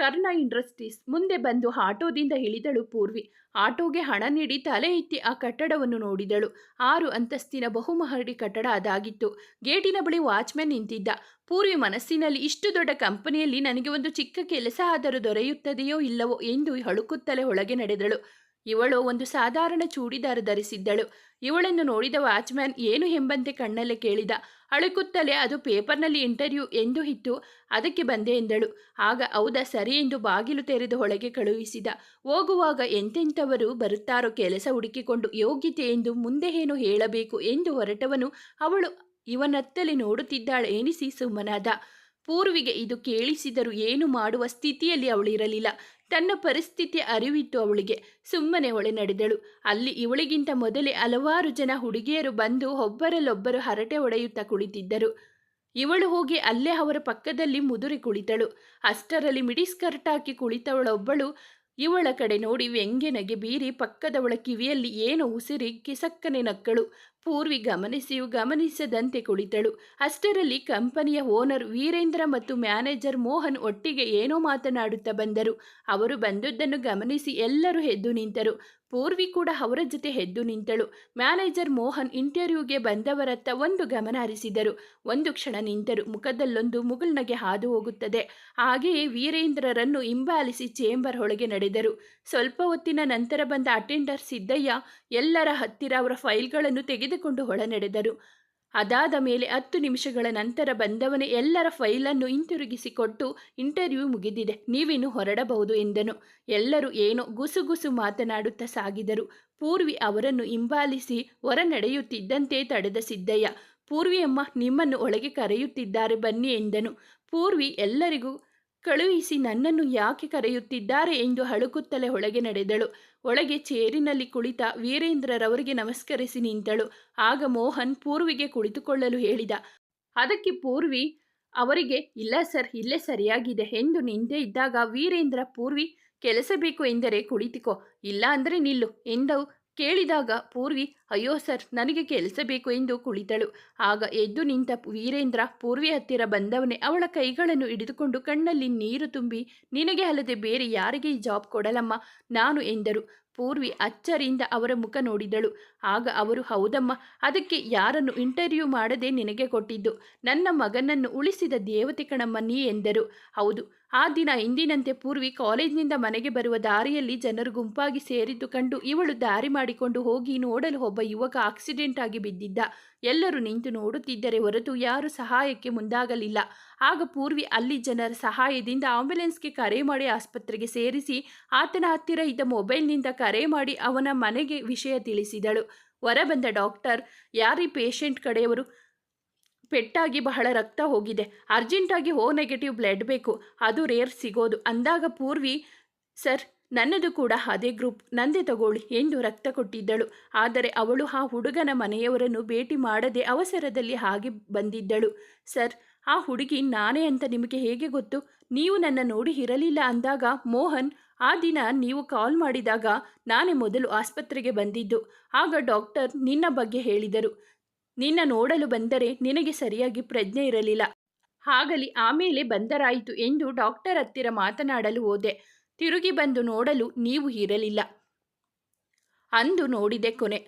Karna industries ಮುಂದೆ ಬಂದು ಆಟೋದಿಂದ ಇಳಿದಳು ಪೂರ್ವಿ. ಆಟೋಗೆ ಹಣ ನೀಡಿ ತಲೆ ಎತ್ತಿ ಆ ಕಟ್ಟಡವನ್ನು ನೋಡಿದಳು. ಆರು ಅಂತಸ್ತಿನ ಬಹುಮಹಡಿ ಕಟ್ಟಡ ಅದಾಗಿತ್ತು. ಗೇಟಿನ ಬಳಿ ವಾಚ್ಮ್ಯಾನ್ ನಿಂತಿದ್ದ. ಪೂರ್ವಿ ಮನಸ್ಸಿನಲ್ಲಿ ಇಷ್ಟು ದೊಡ್ಡ ಕಂಪನಿಯಲ್ಲಿ ನನಗೆ ಒಂದು ಚಿಕ್ಕ ಕೆಲಸ ಆದರೂ ದೊರೆಯುತ್ತದೆಯೋ ಇಲ್ಲವೋ ಎಂದು ಹಳುಕುತ್ತಲೇ ಒಳಗೆ ನಡೆದಳು. ಇವಳು ಒಂದು ಸಾಧಾರಣ ಚೂಡಿದಾರ ಧರಿಸಿದ್ದಳು. ಇವಳನ್ನು ನೋಡಿದ ವಾಚ್ಮ್ಯಾನ್, ಏನು? ಎಂಬಂತೆ ಕಣ್ಣಲ್ಲೇ ಕೇಳಿದ. ಅಳುಕುತ್ತಲೇ ಅದು ಪೇಪರ್ನಲ್ಲಿ ಇಂಟರ್ವ್ಯೂ ಎಂದು ಇತ್ತು ಅದಕ್ಕೆ ಬಂದೆ ಎಂದಳು. ಆಗ ಹೌದಾ ಸರಿ ಎಂದು ಬಾಗಿಲು ತೆರೆದು ಒಳಗೆ ಕಳುಹಿಸಿದ. ಹೋಗುವಾಗ ಎಂತೆಂಥವರು ಬರುತ್ತಾರೋ ಕೆಲಸ ಹುಡುಕಿಕೊಂಡು ಯೋಗ್ಯತೆ ಎಂದು ಮುಂದೆ ಏನು ಹೇಳಬೇಕು ಎಂದು ಹೊರಟವನು ಅವಳು ಇವನತ್ತಲೇ ನೋಡುತ್ತಿದ್ದಾಳೆ ಎನಿಸಿ ಸುಮ್ಮನಾದ. ಪೂರ್ವಿಗೆ ಇದು ಕೇಳಿಸಿದರೂ ಏನು ಮಾಡುವ ಸ್ಥಿತಿಯಲ್ಲಿ ಅವಳಿರಲಿಲ್ಲ. ತನ್ನ ಪರಿಸ್ಥಿತಿ ಅರಿವಿತ್ತು ಅವಳಿಗೆ ಸುಮ್ಮನೆ ಒಳೆ ನಡೆದಳು. ಅಲ್ಲಿ ಇವಳಿಗಿಂತ ಮೊದಲೇ ಹಲವಾರು ಜನ ಹುಡುಗಿಯರು ಬಂದು ಒಬ್ಬರಲ್ಲೊಬ್ಬರು ಹರಟೆ ಒಡೆಯುತ್ತಾ ಕುಳಿತಿದ್ದರು. ಇವಳು ಹೋಗಿ ಅಲ್ಲೇ ಅವರ ಪಕ್ಕದಲ್ಲಿ ಮುದುರಿ ಕುಳಿತಳು. ಅಷ್ಟರಲ್ಲಿ ಮಿಡಿ ಸ್ಕರ್ಟ್ ಹಾಕಿ ಕುಳಿತವಳೊಬ್ಬಳು ಇವಳ ಕಡೆ ನೋಡಿ ವ್ಯಂಗ್ಯನಗೆ ಬೀರಿ ಪಕ್ಕದವಳ ಕಿವಿಯಲ್ಲಿ ಏನೋ ಉಸಿರಿ ಕಿಸಕ್ಕನೆ ನಕ್ಕಳು. ಪೂರ್ವಿ ಗಮನಿಸಿಯೂ ಗಮನಿಸದಂತೆ ಕುಳಿತಳು. ಅಷ್ಟರಲ್ಲಿ ಕಂಪನಿಯ ಓನರ್ ವೀರೇಂದ್ರ ಮತ್ತು ಮ್ಯಾನೇಜರ್ ಮೋಹನ್ ಒಟ್ಟಿಗೆ ಏನೋ ಮಾತನಾಡುತ್ತಾ ಬಂದರು. ಅವರು ಬಂದದ್ದನ್ನು ಗಮನಿಸಿ ಎಲ್ಲರೂ ಎದ್ದು ನಿಂತರು. ಪೂರ್ವಿ ಕೂಡ ಅವರ ಜೊತೆ ಎದ್ದು ನಿಂತಳು. ಮ್ಯಾನೇಜರ್ ಮೋಹನ್ ಇಂಟರ್ವ್ಯೂಗೆ ಬಂದವರತ್ತ ಒಂದು ಗಮನ ಹರಿಸಿದರು. ಒಂದು ಕ್ಷಣ ನಿಂತರು. ಮುಖದಲ್ಲೊಂದು ಮುಗುಳ್ನಗೆ ಹಾದು ಹೋಗುತ್ತದೆ. ಹಾಗೆಯೇ ವೀರೇಂದ್ರರನ್ನು ಹಿಂಬಾಲಿಸಿ ಚೇಂಬರ್ ಒಳಗೆ ನಡೆದರು. ಸ್ವಲ್ಪ ಹೊತ್ತಿನ ನಂತರ ಬಂದ ಅಟೆಂಡರ್ ಸಿದ್ದಯ್ಯ ಎಲ್ಲರ ಹತ್ತಿರ ಅವರ ಫೈಲ್ಗಳನ್ನು ತೆಗೆದುಕೊಂಡು ಹೊಳ ನಡೆದರು ಅದಾದ ಮೇಲೆ ಹತ್ತು ನಿಮಿಷಗಳ ನಂತರ ಬಂದವನೇ ಎಲ್ಲರ ಫೈಲನ್ನು ಹಿಂತಿರುಗಿಸಿಕೊಟ್ಟು ಇಂಟರ್ವ್ಯೂ ಮುಗಿದಿದೆ. ನೀವಿನ್ನು ಹೊರಡಬಹುದು ಎಂದನು. ಎಲ್ಲರೂ ಏನೋ ಗುಸುಗುಸು ಮಾತನಾಡುತ್ತಾ ಸಾಗಿದರು. ಪೂರ್ವಿ ಅವರನ್ನು ಹಿಂಬಾಲಿಸಿ ಹೊರ ನಡೆಯುತ್ತಿದ್ದಂತೆ ತಡೆದ ಸಿದ್ದಯ್ಯ ಪೂರ್ವಿಯಮ್ಮ ನಿಮ್ಮನ್ನು ಒಳಗೆ ಕರೆಯುತ್ತಿದ್ದಾರೆ ಬನ್ನಿ ಎಂದನು. ಪೂರ್ವಿ, ಎಲ್ಲರಿಗೂ ಕಳುಹಿಸಿ ನನ್ನನ್ನು ಯಾಕೆ ಕರೆಯುತ್ತಿದ್ದಾರೆ ಎಂದು ಹಳುಕುತ್ತಲೇ ಒಳಗೆ ನಡೆದಳು. ಒಳಗೆ ಚೇರಿನಲ್ಲಿ ಕುಳಿತ ವೀರೇಂದ್ರರವರಿಗೆ ನಮಸ್ಕರಿಸಿ ನಿಂತಳು. ಆಗ ಮೋಹನ್ ಪೂರ್ವಿಗೆ ಕುಳಿತುಕೊಳ್ಳಲು ಹೇಳಿದ, ಅದಕ್ಕೆ ಪೂರ್ವಿ, ಅವರಿಗೆ, ಇಲ್ಲ ಸರ್, ಇಲ್ಲೇ ಸರಿಯಾಗಿದೆ ಎಂದು ನಿಂತೇ ಇದ್ದಾಗ ವೀರೇಂದ್ರ, ಪೂರ್ವಿ, ಕೆಲಸ ಬೇಕು ಎಂದರೆ ಕುಳಿತುಕೋ, ಇಲ್ಲ ಅಂದರೆ ನಿಲ್ಲು ಎಂದು ಕೇಳಿದಾಗ ಪೂರ್ವಿ, ಅಯ್ಯೋ ಸರ್, ನನಗೆ ಕೆಲಸ ಬೇಕು ಎಂದು ಕುಳಿತಳು. ಆಗ ಎದ್ದು ನಿಂತ ವೀರೇಂದ್ರ ಪೂರ್ವಿ ಹತ್ತಿರ ಬಂದವನೇ ಅವಳ ಕೈಗಳನ್ನು ಹಿಡಿದುಕೊಂಡು ಕಣ್ಣಲ್ಲಿ ನೀರು ತುಂಬಿ, ನಿನಗೆ ಅಲ್ಲದೆ ಬೇರೆ ಯಾರಿಗೆ ಈ ಜಾಬ್ ಕೊಡಲಮ್ಮ? ನಾನು ಎಂದರು. ಪೂರ್ವಿ ಅಚ್ಚರಿಯಿಂದ ಅವರ ಮುಖ ನೋಡಿದಳು. ಆಗ ಅವರು, ಹೌದಮ್ಮ, ಅದಕ್ಕೆ ಯಾರನ್ನು ಇಂಟರ್ವ್ಯೂ ಮಾಡದೆ ನಿನಗೆ ಕೊಟ್ಟಿದ್ದು? ನನ್ನ ಮಗನನ್ನು ಉಳಿಸಿದ ದೇವತೆ ಕಣಮ್ಮ, ನೀ ಎಂದರು. ಹೌದು ಆ ದಿನ ಹಿಂದಿನಂತೆ ಪೂರ್ವಿ ಕಾಲೇಜಿನಿಂದ ಮನೆಗೆ ಬರುವ ದಾರಿಯಲ್ಲಿ ಜನರು ಗುಂಪಾಗಿ ಸೇರಿದ್ದು ಕಂಡು ಇವಳು ದಾರಿ ಮಾಡಿಕೊಂಡು ಹೋಗಿ ನೋಡಲು ಒಬ್ಬ ಯುವಕ ಆಕ್ಸಿಡೆಂಟ್ ಆಗಿ ಬಿದ್ದಿದ್ದ. ಎಲ್ಲರೂ ನಿಂತು ನೋಡುತ್ತಿದ್ದರೆ ಹೊರತು ಯಾರು ಸಹಾಯಕ್ಕೆ ಮುಂದಾಗಲಿಲ್ಲ. ಆಗ ಪೂರ್ವಿ ಅಲ್ಲಿ ಜನರ ಸಹಾಯದಿಂದ ಆಂಬ್ಯುಲೆನ್ಸ್ಗೆ ಕರೆ ಮಾಡಿ ಆಸ್ಪತ್ರೆಗೆ ಸೇರಿಸಿ ಆತನ ಹತ್ತಿರ ಇದ್ದ ಮೊಬೈಲ್ನಿಂದ ಕರೆ ಮಾಡಿ ಅವನ ಮನೆಗೆ ವಿಷಯ ತಿಳಿಸಿದಳು. ಹೊರಬಂದ ಡಾಕ್ಟರ್, ಯಾರೀ ಪೇಷಂಟ್ ಕಡೆಯವರು? ಪೆಟ್ಟಾಗಿ ಬಹಳ ರಕ್ತ ಹೋಗಿದೆ. ಅರ್ಜೆಂಟಾಗಿ ಓ ನೆಗೆಟಿವ್ ಬ್ಲಡ್ ಬೇಕು. ಅದು ರೇರ್ ಸಿಗೋದು. ಅಂದಾಗ ಪೂರ್ವಿ, ಸರ್, ನನ್ನದು ಕೂಡ ಅದೇ ಗ್ರೂಪ್. ನಂದೇ ತಗೊಳ್ಳಿ ಎಂದು ರಕ್ತ ಕೊಟ್ಟಿದ್ದಳು. ಆದರೆ ಅವಳು ಆ ಹುಡುಗನ ಮನೆಯವರನ್ನು ಭೇಟಿ ಮಾಡದೆ ಅವಸರದಲ್ಲಿ ಹಾಗೆ ಬಂದಿದ್ದಳು. ಸರ್, ಆ ಹುಡುಗಿ ನಾನೇ ಅಂತ ನಿಮಗೆ ಹೇಗೆ ಗೊತ್ತು? ನೀವು ನನ್ನ ನೋಡಿ ಇರಲಿಲ್ಲ ಅಂದಾಗ ಮೋಹನ್, ಆ ದಿನ ನೀವು ಕಾಲ್ ಮಾಡಿದಾಗ ನಾನೇ ಮೊದಲು ಆಸ್ಪತ್ರೆಗೆ ಬಂದಿದ್ದು. ಆಗ ಡಾಕ್ಟರ್ ನಿನ್ನ ಬಗ್ಗೆ ಹೇಳಿದರು. ನಿನ್ನ ನೋಡಲು ಬಂದರೆ ನಿನಗೆ ಸರಿಯಾಗಿ ಪ್ರಜ್ಞೆ ಇರಲಿಲ್ಲ. ಆಗಲಿ ಆಮೇಲೆ ಬಂದರಾಯಿತು ಎಂದು ಡಾಕ್ಟರ್ ಹತ್ತಿರ ಮಾತನಾಡಲು ಹೋದೆ. ತಿರುಗಿ ಬಂದು ನೋಡಲು ನೀವು ಇರಲಿಲ್ಲ. ಅಂದು ನೋಡಿದೆ ಕೊನೆ.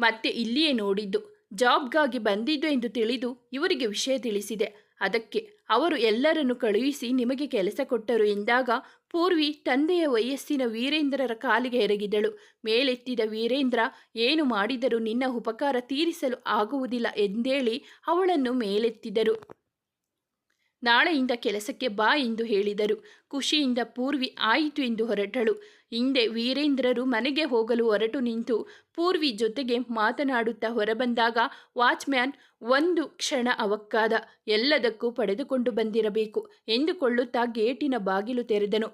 ಮತ್ತೆ ಇಲ್ಲಿಯೇ ನೋಡಿದ್ದು. ಜಾಬ್ಗಾಗಿ ಬಂದಿದ್ದು ಎಂದು ತಿಳಿದು ಇವರಿಗೆ ವಿಷಯ ತಿಳಿಸಿದೆ. ಅದಕ್ಕೆ ಅವರು ಎಲ್ಲರನ್ನು ಕಳುಹಿಸಿ ನಿಮಗೆ ಕೆಲಸ ಕೊಟ್ಟರು ಎಂದಾಗ ಪೂರ್ವಿ ತಂದೆಯ ವಯಸ್ಸಿನ ವೀರೇಂದ್ರರ ಕಾಲಿಗೆ ಎರಗಿದಳು. ಮೇಲೆತ್ತಿದ ವೀರೇಂದ್ರ, ಏನು ಮಾಡಿದರೂ ನಿನ್ನ ಉಪಕಾರ ತೀರಿಸಲು ಆಗುವುದಿಲ್ಲ ಎಂದೇಳಿ ಅವಳನ್ನು ಮೇಲೆತ್ತಿದರು. ನಾಳೆಯಿಂದ ಕೆಲಸಕ್ಕೆ ಬಾ ಎಂದು ಹೇಳಿದರು. ಖುಷಿಯಿಂದ ಪೂರ್ವಿ, ಆಯಿತು ಎಂದು ಹೊರಟಳು. ಹಿಂದೆ ವೀರೇಂದ್ರರು ಮನೆಗೆ ಹೋಗಲು ಹೊರಟು ನಿಂತು ಪೂರ್ವಿ ಜೊತೆಗೆ ಮಾತನಾಡುತ್ತಾ ಹೊರಬಂದಾಗ ವಾಚ್ಮ್ಯಾನ್, ಒಂದು ಕ್ಷಣ ಅವಕ್ಕಾದ ಎಲ್ಲದಕ್ಕೂ ಪಡೆದುಕೊಂಡು ಬಂದಿರಬೇಕು ಎಂದುಕೊಳ್ಳುತ್ತಾ ಗೇಟಿನ ಬಾಗಿಲು ತೆರೆದನು.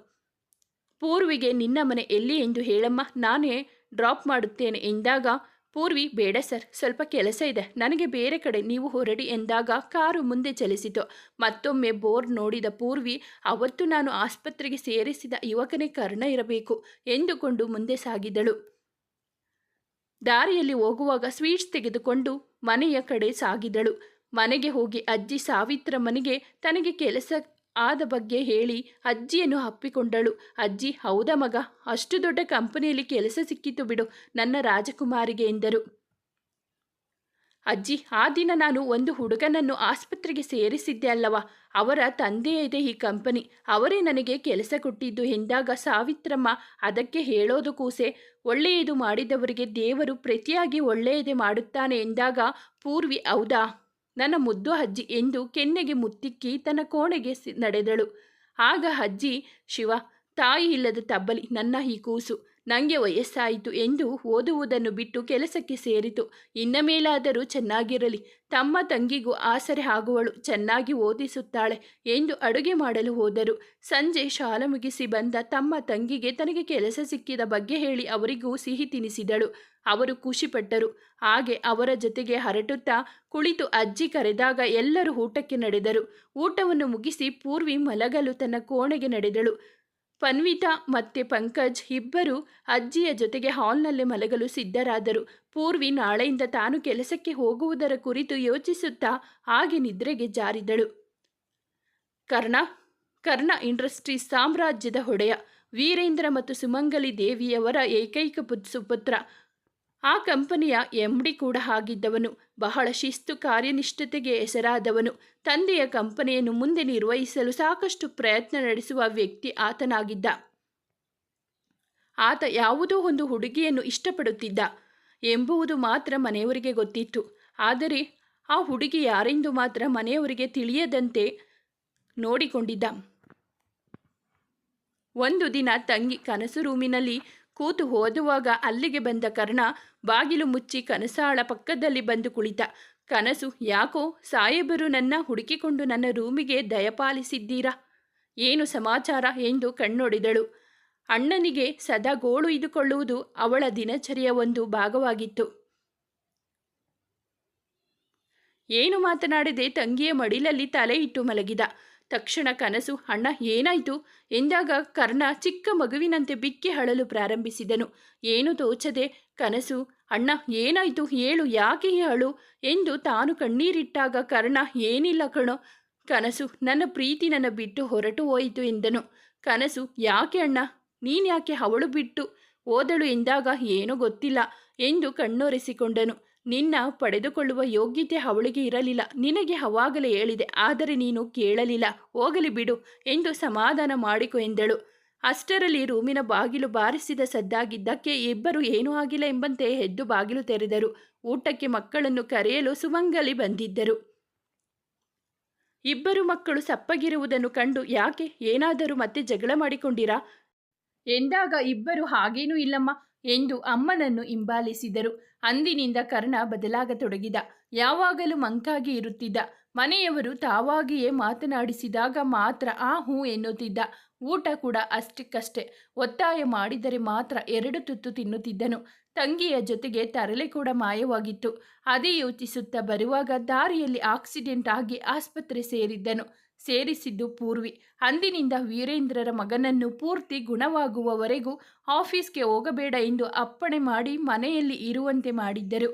ಪೂರ್ವಿಗೆ, ನಿನ್ನ ಮನೆ ಎಲ್ಲಿ? ಎಂದು ಹೇಳಮ್ಮ, ನಾನೇ ಡ್ರಾಪ್ ಮಾಡುತ್ತೇನೆ ಎಂದಾಗ ಪೂರ್ವಿ, ಬೇಡ ಸರ್. ಸ್ವಲ್ಪ ಕೆಲಸ ಇದೆ. ನನಗೆ ಬೇರೆ ಕಡೆ ನೀವು ಹೊರಡಿ ಎಂದಾಗ ಕಾರು ಮುಂದೆ ಚಲಿಸಿತು. ಮತ್ತೊಮ್ಮೆ ಬೋರ್ ನೋಡಿದ ಪೂರ್ವಿ, ಅವತ್ತು ನಾನು ಆಸ್ಪತ್ರೆಗೆ ಸೇರಿಸಿದ ಯುವಕನೇ ಕರ್ಣ ಇರಬೇಕು ಎಂದುಕೊಂಡು ಮುಂದೆ ಸಾಗಿದಳು. ದಾರಿಯಲ್ಲಿ ಹೋಗುವಾಗ ಸ್ವೀಟ್ಸ್ ತೆಗೆದುಕೊಂಡು ಮನೆಯ ಕಡೆ ಸಾಗಿದಳು. ಮನೆಗೆ ಹೋಗಿ ಅಜ್ಜಿ ಸಾವಿತ್ರ ಮನೆಗೆ ತನಗೆ ಕೆಲಸ ಆದ ಬಗ್ಗೆ ಹೇಳಿ ಅಜ್ಜಿಯನ್ನು ಅಪ್ಪಿಕೊಂಡಳು. ಅಜ್ಜಿ, ಹೌದಾ ಮಗ? ಅಷ್ಟು ದೊಡ್ಡ ಕಂಪನಿಯಲ್ಲಿ ಕೆಲಸ ಸಿಕ್ಕಿತು ಬಿಡು, ನನ್ನ ರಾಜಕುಮಾರಿಗೆ ಎಂದರು. ಅಜ್ಜಿ, ಆ ದಿನ ನಾನು ಒಂದು ಹುಡುಗನನ್ನು ಆಸ್ಪತ್ರೆಗೆ ಸೇರಿಸಿದ್ದೆ ಅಲ್ಲವಾ? ಅವರ ತಂದೆಯೇ ಇದೆ ಈ ಕಂಪನಿ. ಅವರೇ ನನಗೆ ಕೆಲಸ ಕೊಟ್ಟಿದ್ದು ಎಂದಾಗ ಸಾವಿತ್ರಮ್ಮ ಅದಕ್ಕೆ ಹೇಳೋದು ಕೂಸೆ, ಒಳ್ಳೆಯದು ಮಾಡಿದವರಿಗೆ ದೇವರು ಪ್ರತಿಯಾಗಿ ಒಳ್ಳೆಯದೇ ಮಾಡುತ್ತಾನೆ ಎಂದಾಗ ಪೂರ್ವಿ, ಹೌದಾ? ನನ್ನ ಮುದ್ದು ಅಜ್ಜಿ ಎಂದು ಕೆನ್ನೆಗೆ ಮುತ್ತಿಕ್ಕಿ ತನ್ನ ಕೋಣೆಗೆ ನಡೆದಳು. ಆಗ ಅಜ್ಜಿ, ಶಿವ, ತಾಯಿ ಇಲ್ಲದ ತಬ್ಬಲಿ ನನ್ನ ಈ ಕೂಸು. ನನಗೆ ವಯಸ್ಸಾಯಿತು ಎಂದು ಓದುವುದನ್ನು ಬಿಟ್ಟು ಕೆಲಸಕ್ಕೆ ಸೇರಿತು. ಇನ್ನ ಮೇಲಾದರೂ ಚೆನ್ನಾಗಿರಲಿ. ತಮ್ಮ ತಂಗಿಗೂ ಆಸರೆ ಆಗುವಳು. ಚೆನ್ನಾಗಿ ಓದಿಸುತ್ತಾಳೆ ಎಂದು ಅಡುಗೆ ಮಾಡಲು ಹೋದರು. ಸಂಜೆ ಶಾಲೆ ಮುಗಿಸಿ ಬಂದ ತಮ್ಮ ತಂಗಿಗೆ ತನಗೆ ಕೆಲಸ ಸಿಕ್ಕಿದ ಬಗ್ಗೆ ಹೇಳಿ ಅವರಿಗೂ ಸಿಹಿ ತಿನಿಸಿದಳು. ಅವರು ಖುಷಿಪಟ್ಟರು. ಹಾಗೆ ಅವರ ಜೊತೆಗೆ ಹರಟುತ್ತಾ ಕುಳಿತು ಅಜ್ಜಿ ಕರೆದಾಗ ಎಲ್ಲರೂ ಊಟಕ್ಕೆ ನಡೆದರು. ಊಟವನ್ನು ಮುಗಿಸಿ ಪೂರ್ವಿ ಮಲಗಲು ತನ್ನ ಕೋಣೆಗೆ ನಡೆದಳು. ಪನ್ವಿತಾ ಮತ್ತೆ ಪಂಕಜ್ ಇಬ್ಬರು ಅಜ್ಜಿಯ ಜೊತೆಗೆ ಹಾಲ್ನಲ್ಲೇ ಮಲಗಲು ಸಿದ್ಧರಾದರು. ಪೂರ್ವಿ ನಾಳೆಯಿಂದ ತಾನು ಕೆಲಸಕ್ಕೆ ಹೋಗುವುದರ ಕುರಿತು ಯೋಚಿಸುತ್ತಾ ಹಾಗೆ ನಿದ್ರೆಗೆ ಜಾರಿದಳು. ಕರ್ಣ ಕರ್ಣ ಇಂಡಸ್ಟ್ರೀಸ್ ಸಾಮ್ರಾಜ್ಯದ ಹೊಡೆಯ ವೀರೇಂದ್ರ ಮತ್ತು ಸುಮಂಗಲಿ ದೇವಿಯವರ ಏಕೈಕ ಪುತ್ ಸುಪುತ್ರ ಆ ಕಂಪನಿಯ ಎಂಡಿ ಕೂಡ ಆಗಿದ್ದವನು ಬಹಳ ಶಿಸ್ತು ಕಾರ್ಯನಿಷ್ಠತೆಗೆ ಹೆಸರಾದವನು. ತಂದೆಯ ಕಂಪನಿಯನ್ನು ಮುಂದೆ ನಿರ್ವಹಿಸಲು ಸಾಕಷ್ಟು ಪ್ರಯತ್ನ ನಡೆಸುವ ವ್ಯಕ್ತಿ ಆತನಾಗಿದ್ದ. ಆತ ಯಾವುದೋ ಒಂದು ಹುಡುಗಿಯನ್ನು ಇಷ್ಟಪಡುತ್ತಿದ್ದ ಎಂಬುವುದು ಮಾತ್ರ ಮನೆಯವರಿಗೆ ಗೊತ್ತಿತ್ತು. ಆದರೆ ಆ ಹುಡುಗಿ ಯಾರೆಂದು ಮಾತ್ರ ಮನೆಯವರಿಗೆ ತಿಳಿಯದಂತೆ ನೋಡಿಕೊಂಡಿದ್ದ. ಒಂದು ದಿನ ತಂಗಿ ಕನಸು ರೂಮಿನಲ್ಲಿ ಕೂತು ಓದುವಾಗ ಅಲ್ಲಿಗೆ ಬಂದ ಕರ್ಣ ಬಾಗಿಲು ಮುಚ್ಚಿ ಕನಸಾಳ ಪಕ್ಕದಲ್ಲಿ ಬಂದು ಕುಳಿತ. ಕನಸು, ಯಾಕೋ ಸಾಹೇಬರು ನನ್ನ ಹುಡುಕಿಕೊಂಡು ನನ್ನ ರೂಮಿಗೆ ದಯಪಾಲಿಸಿದ್ದೀರಾ? ಏನು ಸಮಾಚಾರ? ಎಂದು ಕಣ್ಣೊಡೆದಳು. ಅಣ್ಣನಿಗೆ ಸದಾ ಗೋಳು ಇದುಕೊಳ್ಳುವುದು ಅವಳ ದಿನಚರಿಯ ಒಂದು ಭಾಗವಾಗಿತ್ತು. ಏನು ಮಾತನಾಡದೆ ತಂಗಿಯ ಮಡಿಲಲ್ಲಿ ತಲೆ ಇಟ್ಟು ಮಲಗಿದ. ತಕ್ಷಣ ಕನಸು, ಅಣ್ಣ, ಏನಾಯಿತು? ಎಂದಾಗ ಕರ್ಣ ಚಿಕ್ಕ ಮಗುವಿನಂತೆ ಬಿಕ್ಕಿ ಅಳಲು ಪ್ರಾರಂಭಿಸಿದನು. ಏನು ತೋಚದೆ? ಕನಸು, ಅಣ್ಣ, ಏನಾಯಿತು? ಹೇಳು, ಯಾಕೆ ಅಳು? ಎಂದು ತಾನು ಕಣ್ಣೀರಿಟ್ಟಾಗ ಕರ್ಣ, ಏನಿಲ್ಲ ಕಣೋ, ಕನಸು, ನನ್ನ ಪ್ರೀತಿ ನನ್ನ ಬಿಟ್ಟು ಹೊರಟು ಹೋಯಿತು ಎಂದನು. ಕನಸು, ಯಾಕೆ ಅಣ್ಣ? ನೀನ್ಯಾಕೆ ಅವಳು ಬಿಟ್ಟು ಓದಳು ಎಂದಾಗ, ಏನೂ ಗೊತ್ತಿಲ್ಲ ಎಂದು ಕಣ್ಣೊರೆಸಿಕೊಂಡನು. ನಿನ್ನ ಪಡೆದುಕೊಳ್ಳುವ ಯೋಗ್ಯತೆ ಅವಳಿಗೆ ಇರಲಿಲ್ಲ. ನಿನಗೆ ಅವಾಗಲೇ ಹೇಳಿದೆ, ಆದರೆ ನೀನು ಕೇಳಲಿಲ್ಲ. ಹೋಗಲಿ ಬಿಡು ಎಂದು ಸಮಾಧಾನ ಮಾಡಿಕೊ ಎಂದಳು. ಅಷ್ಟರಲ್ಲಿ ರೂಮಿನ ಬಾಗಿಲು ಬಾರಿಸಿದ ಸದ್ದಾಗಿದ್ದಕ್ಕೆ ಇಬ್ಬರು ಏನೂ ಆಗಿಲ್ಲ ಎಂಬಂತೆ ಎದ್ದು ಬಾಗಿಲು ತೆರೆದರು. ಊಟಕ್ಕೆ ಮಕ್ಕಳನ್ನು ಕರೆಯಲು ಸುಮಂಗಲಿ ಬಂದಿದ್ದರು. ಇಬ್ಬರು ಮಕ್ಕಳು ಸಪ್ಪಗಿರುವುದನ್ನು ಕಂಡು ಯಾಕೆ ಏನಾದರೂ ಮತ್ತೆ ಜಗಳ ಮಾಡಿಕೊಂಡಿರಾ? ಎಂದಾಗ ಇಬ್ಬರು ಹಾಗೇನೂ ಇಲ್ಲಮ್ಮ. ಎಂದು ಅಮ್ಮನನ್ನು ಹಿಂಬಾಲಿಸಿದರು. ಅಂದಿನಿಂದ ಕರ್ಣ ಬದಲಾಗತೊಡಗಿದ. ಯಾವಾಗಲೂ ಮಂಕಾಗಿ ಇರುತ್ತಿದ್ದ. ಮನೆಯವರು ತಾವಾಗಿಯೇ ಮಾತನಾಡಿಸಿದಾಗ ಮಾತ್ರ ಆ ಹೂ ಎನ್ನುತ್ತಿದ್ದ. ಊಟ ಕೂಡ ಅಷ್ಟಕ್ಕಷ್ಟೇ. ಒತ್ತಾಯ ಮಾಡಿದರೆ ಮಾತ್ರ ಎರಡು ತುತ್ತು ತಿನ್ನುತ್ತಿದ್ದನು. ತಂಗಿಯ ಜೊತೆಗೆ ತರಲೆ ಕೂಡ ಮಾಯವಾಗಿತ್ತು. ಅದೇ ಯೋಚಿಸುತ್ತಾ ಬರುವಾಗ ದಾರಿಯಲ್ಲಿ ಆಕ್ಸಿಡೆಂಟ್ ಆಗಿ ಆಸ್ಪತ್ರೆ ಸೇರಿದ್ದನು. ಸೇರಿಸಿದ್ದು ಪೂರ್ವಿ. ಅಂದಿನಿಂದ ವೀರೇಂದ್ರರ ಮಗನನ್ನು ಪೂರ್ತಿ ಗುಣವಾಗುವವರೆಗೂ ಆಫೀಸ್ಗೆ ಹೋಗಬೇಡ ಎಂದು ಅಪ್ಪಣೆ ಮಾಡಿ ಮನೆಯಲ್ಲಿ ಇರುವಂತೆ ಮಾಡಿದ್ದರು.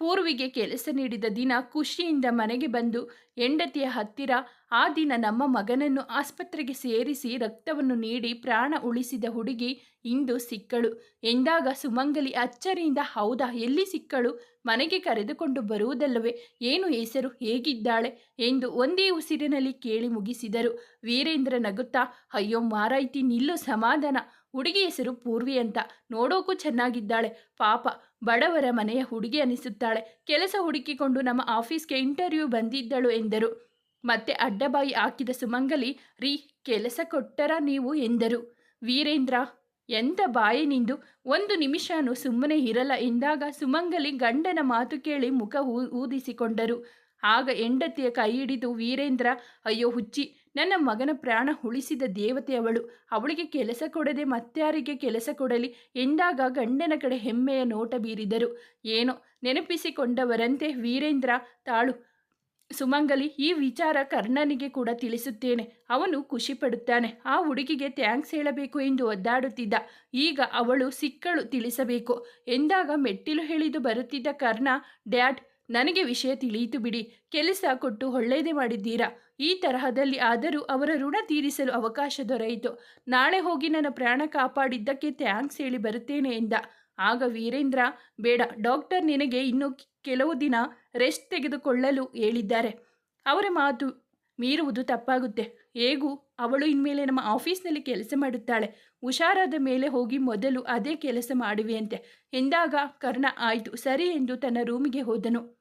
ಪೂರ್ವಿಗೆ ಕೆಲಸ ನೀಡಿದ ದಿನ ಖುಷಿಯಿಂದ ಮನೆಗೆ ಬಂದು ಹೆಂಡತಿಯ ಹತ್ತಿರ ಆ ದಿನ ನಮ್ಮ ಮಗನನ್ನು ಆಸ್ಪತ್ರೆಗೆ ಸೇರಿಸಿ ರಕ್ತವನ್ನು ನೀಡಿ ಪ್ರಾಣ ಉಳಿಸಿದ ಹುಡುಗಿ ಇಂದು ಸಿಕ್ಕಳು. ಎಂದಾಗ ಸುಮಂಗಲಿ ಅಚ್ಚರಿಯಿಂದ, ಹೌದಾ, ಎಲ್ಲಿ ಸಿಕ್ಕಳು? ಮನೆಗೆ ಕರೆದುಕೊಂಡು ಬರುವುದಲ್ಲವೇ? ಏನು ಹೆಸರು? ಹೇಗಿದ್ದಾಳೆ? ಎಂದು ಒಂದೇ ಉಸಿರಿನಲ್ಲಿ ಕೇಳಿ ಮುಗಿಸಿದರು. ವೀರೇಂದ್ರ ನಗುತ್ತಾ, ಅಯ್ಯೋ ಮಾರಾಯ್ತಿ, ನಿಲ್ಲು ಸಮಾಧಾನ. ಹುಡುಗಿ ಹೆಸರು ಪೂರ್ವಿ ಅಂತ. ನೋಡೋಕ್ಕೂ ಚೆನ್ನಾಗಿದ್ದಾಳೆ. ಪಾಪ, ಬಡವರ ಮನೆಯ ಹುಡುಗಿ ಅನಿಸುತ್ತಾಳೆ. ಕೆಲಸ ಹುಡುಕಿಕೊಂಡು ನಮ್ಮ ಆಫೀಸ್ಗೆ ಇಂಟರ್ವ್ಯೂ ಬಂದಿದ್ದಳು ಎಂದರು. ಮತ್ತೆ ಅಡ್ಡಬಾಯಿ ಹಾಕಿದ ಸುಮಂಗಲಿ, ರೀ, ಕೆಲಸ ಕೊಟ್ಟರ ನೀವು ಎಂದರು. ವೀರೇಂದ್ರ ಎಂಥ ಬಾಯಿ ನಿಂದು? ಒಂದು ನಿಮಿಷನೂ ಸುಮ್ಮನೆ ಇರಲ್ಲ ಎಂದಾಗ ಸುಮಂಗಲಿ ಗಂಡನ ಮಾತು ಕೇಳಿ ಮುಖ ಊದಿಸಿಕೊಂಡರು. ಆಗ ಹೆಂಡತಿಯ ಕೈ ಹಿಡಿದು ವೀರೇಂದ್ರ, ಅಯ್ಯೋ ಹುಚ್ಚಿ ನನ್ನ ಮಗನ ಪ್ರಾಣ ಉಳಿಸಿದ ದೇವತೆ ಅವಳು. ಅವಳಿಗೆ ಕೆಲಸ ಕೊಡದೆ ಮತ್ತಾರಿಗೆ ಕೆಲಸ ಕೊಡಲಿ. ಎಂದಾಗ ಗಂಡನ ಕಡೆ ಹೆಮ್ಮೆಯ ನೋಟ ಬೀರಿದರು. ಏನೋ ನೆನಪಿಸಿಕೊಂಡವರಂತೆ ವೀರೇಂದ್ರ ತಾಳು. ಸುಮಂಗಲಿ, ಈ ವಿಚಾರ ಕರ್ಣನಿಗೆ ಕೂಡ ತಿಳಿಸುತ್ತೇನೆ. ಅವನು ಖುಷಿ ಪಡುತ್ತಾನೆ ಆ ಹುಡುಗಿಗೆ ಥ್ಯಾಂಕ್ಸ್ ಹೇಳಬೇಕು ಎಂದು ಒದ್ದಾಡುತ್ತಿದ್ದ. ಈಗ ಅವಳು ಸಿಕ್ಕಳು ತಿಳಿಸಬೇಕು. ಎಂದಾಗ ಮೆಟ್ಟಿಲು ಹೇಳಿದು ಬರುತ್ತಿದ್ದ ಕರ್ಣ, ಡ್ಯಾಡ್ ನನಗೆ ವಿಷಯ ತಿಳಿಯಿತು ಬಿಡಿ. ಕೆಲಸ ಕೊಟ್ಟು ಒಳ್ಳೆಯದೇ ಮಾಡಿದ್ದೀರಾ? ಈ ತರಹದಲ್ಲಿ ಆದರೂ ಅವರ ಋಣ ತೀರಿಸಲು ಅವಕಾಶ ದೊರೆಯಿತು. ನಾಳೆ ಹೋಗಿ ನನ್ನ ಪ್ರಾಣ ಕಾಪಾಡಿದ್ದಕ್ಕೆ ಥ್ಯಾಂಕ್ಸ್ ಹೇಳಿ ಬರುತ್ತೇನೆ ಎಂದ. ಆಗ ವೀರೇಂದ್ರ, ಬೇಡ, ಡಾಕ್ಟರ್ ನಿನಗೆ ಇನ್ನು ಕೆಲವು ದಿನ ರೆಸ್ಟ್ ತೆಗೆದುಕೊಳ್ಳಲು ಹೇಳಿದ್ದಾರೆ. ಅವರ ಮಾತು ಮೀರುವುದು ತಪ್ಪಾಗುತ್ತೆ. ಹೇಗೂ? ಅವಳು ಇನ್ಮೇಲೆ ನಮ್ಮ ಆಫೀಸ್ನಲ್ಲಿ ಕೆಲಸ ಮಾಡುತ್ತಾಳೆ. ಹುಷಾರಾದ ಮೇಲೆ ಹೋಗಿ ಮೊದಲು ಅದೇ ಕೆಲಸ ಮಾಡುವೆಯಂತೆ. ಎಂದಾಗ ಕರ್ಣ, ಆಯಿತು, ಸರಿ ಎಂದು ತನ್ನ ರೂಮಿಗೆ ಹೋದನು.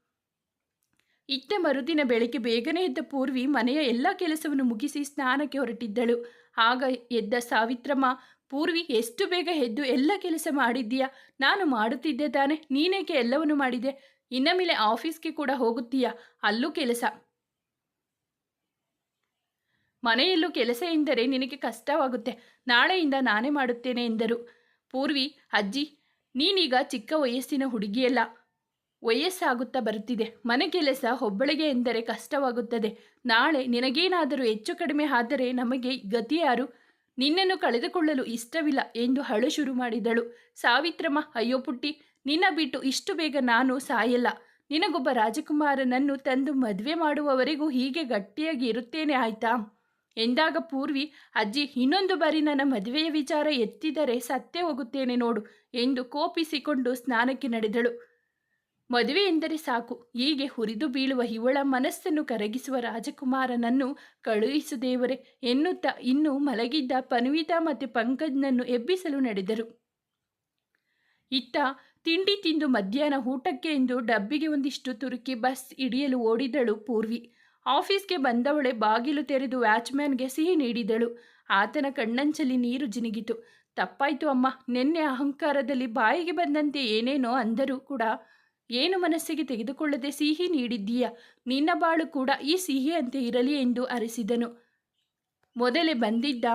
ಇತ್ತ ಮರುದಿನ ಬೆಳಗ್ಗೆ ಬೇಗನೆ ಎದ್ದ ಪೂರ್ವಿ ಮನೆಯ ಎಲ್ಲ ಕೆಲಸವನ್ನು ಮುಗಿಸಿ ಸ್ನಾನಕ್ಕೆ ಹೊರಟಿದ್ದಳು. ಆಗ ಎದ್ದ ಸಾವಿತ್ರಮ್ಮ, ಪೂರ್ವಿ, ಎಷ್ಟು ಬೇಗ ಎದ್ದು ಎಲ್ಲ ಕೆಲಸ ಮಾಡಿದ್ದೀಯಾ? ನಾನು ಮಾಡುತ್ತಿದ್ದೆ ತಾನೆ, ನೀನೇಕೆ ಎಲ್ಲವನ್ನು ಮಾಡಿದೆ? ಇನ್ನ ಮೇಲೆ ಆಫೀಸ್ಗೆ ಕೂಡ ಹೋಗುತ್ತೀಯಾ? ಅಲ್ಲೂ ಕೆಲಸ. ಮನೆಯಲ್ಲೂ ಕೆಲಸ ಎಂದರೆ ನಿನಗೆ ಕಷ್ಟವಾಗುತ್ತೆ. ನಾಳೆಯಿಂದ ನಾನೇ ಮಾಡುತ್ತೇನೆ ಎಂದರು. ಪೂರ್ವಿ, ಅಜ್ಜಿ, ನೀನೀಗ ಚಿಕ್ಕ ವಯಸ್ಸಿನ ಹುಡುಗಿಯಲ್ಲ. ವಯಸ್ಸಾಗುತ್ತಾ ಬರುತ್ತಿದೆ. ಮನೆ ಕೆಲಸ ಒಬ್ಬಳಿಗೆ ಎಂದರೆ ಕಷ್ಟವಾಗುತ್ತದೆ. ನಾಳೆ ನಿನಗೇನಾದರೂ ಹೆಚ್ಚು ಕಡಿಮೆ ಆದರೆ ನಮಗೆ ಗತಿಯಾರು. ನಿನ್ನನ್ನು ಕಳೆದುಕೊಳ್ಳಲು ಇಷ್ಟವಿಲ್ಲ ಎಂದು ಹಳು ಶುರು ಮಾಡಿದಳು. ಸಾವಿತ್ರಮ್ಮ, ಅಯ್ಯೋ ಪುಟ್ಟಿ, ನಿನ್ನ ಬಿಟ್ಟು ಇಷ್ಟು ಬೇಗ ನಾನು ಸಾಯಲ್ಲ. ನಿನಗೊಬ್ಬ ರಾಜಕುಮಾರನನ್ನು ತಂದು ಮದುವೆ ಮಾಡುವವರೆಗೂ ಹೀಗೆ ಗಟ್ಟಿಯಾಗಿ ಇರುತ್ತೇನೆ ಆಯ್ತಾ? ಎಂದಾಗ ಪೂರ್ವಿ, ಅಜ್ಜಿ, ಇನ್ನೊಂದು ಬಾರಿ ನನ್ನ ಮದುವೆಯ ವಿಚಾರ ಎತ್ತಿದರೆ ಸತ್ತೇ ಹೋಗುತ್ತೇನೆ ನೋಡು ಎಂದು ಕೋಪಿಸಿಕೊಂಡು ಸ್ನಾನಕ್ಕೆ ನಡೆದಳು. ಮದುವೆ ಎಂದರೆ ಸಾಕು. ಹೀಗೆ ಹುರಿದು ಬೀಳುವ ಇವಳ ಮನಸ್ಸನ್ನು ಕರಗಿಸುವ ರಾಜಕುಮಾರನನ್ನು ಕಳುಹಿಸು ದೇವರೇ ಎನ್ನುತ್ತಾ ಇನ್ನೂ ಮಲಗಿದ್ದ ಪನ್ವಿತಾ ಮತ್ತು ಪಂಕಜ್ನನ್ನು ಎಬ್ಬಿಸಲು ನಡೆದರು. ಇತ್ತ ತಿಂಡಿ ತಿಂದು ಮಧ್ಯಾಹ್ನ ಊಟಕ್ಕೆ ಎಂದು ಡಬ್ಬಿಗೆ ಒಂದಿಷ್ಟು ತುರುಕಿ ಬಸ್ ಹಿಡಿಯಲು ಓಡಿದಳು ಪೂರ್ವಿ. ಆಫೀಸ್ಗೆ ಬಂದವಳೆ ಬಾಗಿಲು ತೆರೆದು ವ್ಯಾಚ್ಮ್ಯಾನ್ಗೆ ಸಿಹಿ ನೀಡಿದಳು. ಆತನ ಕಣ್ಣಂಚಲಿ ನೀರು ಜಿನುಗಿತು. ತಪ್ಪಾಯ್ತು ಅಮ್ಮ, ನಿನ್ನೆ ಅಹಂಕಾರದಲ್ಲಿ ಬಾಯಿಗೆ ಬಂದಂತೆ ಏನೇನೋ ಅಂದರೂ ಕೂಡ ಏನು ಮನಸ್ಸಿಗೆ ತೆಗೆದುಕೊಳ್ಳದೆ ಸಿಹಿ ನೀಡಿದ್ದೀಯ? ನಿನ್ನ ಬಾಳು ಕೂಡ ಈ ಸಿಹಿಯಂತೆ ಇರಲಿ ಎಂದು ಅರಿಸಿದನು. ಮೊದಲೇ ಬಂದಿದ್ದ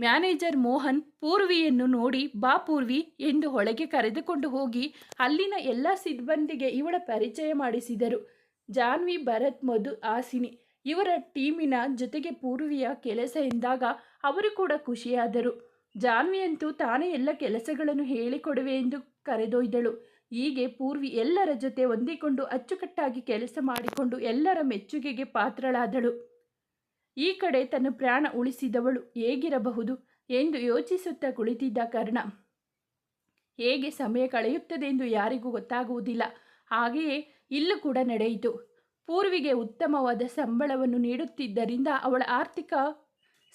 ಮ್ಯಾನೇಜರ್ ಮೋಹನ್ ಪೂರ್ವಿಯನ್ನು ನೋಡಿ, ಬಾ ಪೂರ್ವಿ ಎಂದು ಒಳಗೆ ಕರೆದುಕೊಂಡು ಹೋಗಿ ಅಲ್ಲಿನ ಎಲ್ಲ ಸಿಬ್ಬಂದಿಗೆ ಇವಳ ಪರಿಚಯ ಮಾಡಿಸಿದರು. ಜಾನ್ವಿ, ಭರತ್, ಮಧು ಆಸಿನಿ ಇವರ ಟೀಮಿನ ಜೊತೆಗೆ ಪೂರ್ವಿಯ ಕೆಲಸ ಎಂದಾಗ ಅವರು ಕೂಡ ಖುಷಿಯಾದರು. ಜಾನ್ವಿಯಂತೂ ತಾನೇ ಎಲ್ಲ ಕೆಲಸಗಳನ್ನು ಹೇಳಿಕೊಡುವೆ ಎಂದು ಕರೆದೊಯ್ದಳು. ಹೀಗೆ ಪೂರ್ವಿ ಎಲ್ಲರ ಜೊತೆ ಹೊಂದಿಕೊಂಡು ಅಚ್ಚುಕಟ್ಟಾಗಿ ಕೆಲಸ ಮಾಡಿಕೊಂಡು ಎಲ್ಲರ ಮೆಚ್ಚುಗೆಗೆ ಪಾತ್ರಳಾದಳು. ಈ ಕಡೆ ತನ್ನ ಪ್ರಾಣ ಉಳಿಸಿದವಳು ಹೇಗಿರಬಹುದು ಎಂದು ಯೋಚಿಸುತ್ತಾ ಕುಳಿತಿದ್ದ ಕರ್ಣ. ಹೇಗೆ ಸಮಯ ಕಳೆಯುತ್ತದೆ ಎಂದು ಯಾರಿಗೂ ಗೊತ್ತಾಗುವುದಿಲ್ಲ. ಹಾಗೆಯೇ ಇಲ್ಲೂ ಕೂಡ ನಡೆಯಿತು. ಪೂರ್ವಿಗೆ ಉತ್ತಮವಾದ ಸಂಬಳವನ್ನು ನೀಡುತ್ತಿದ್ದರಿಂದ ಅವಳ ಆರ್ಥಿಕ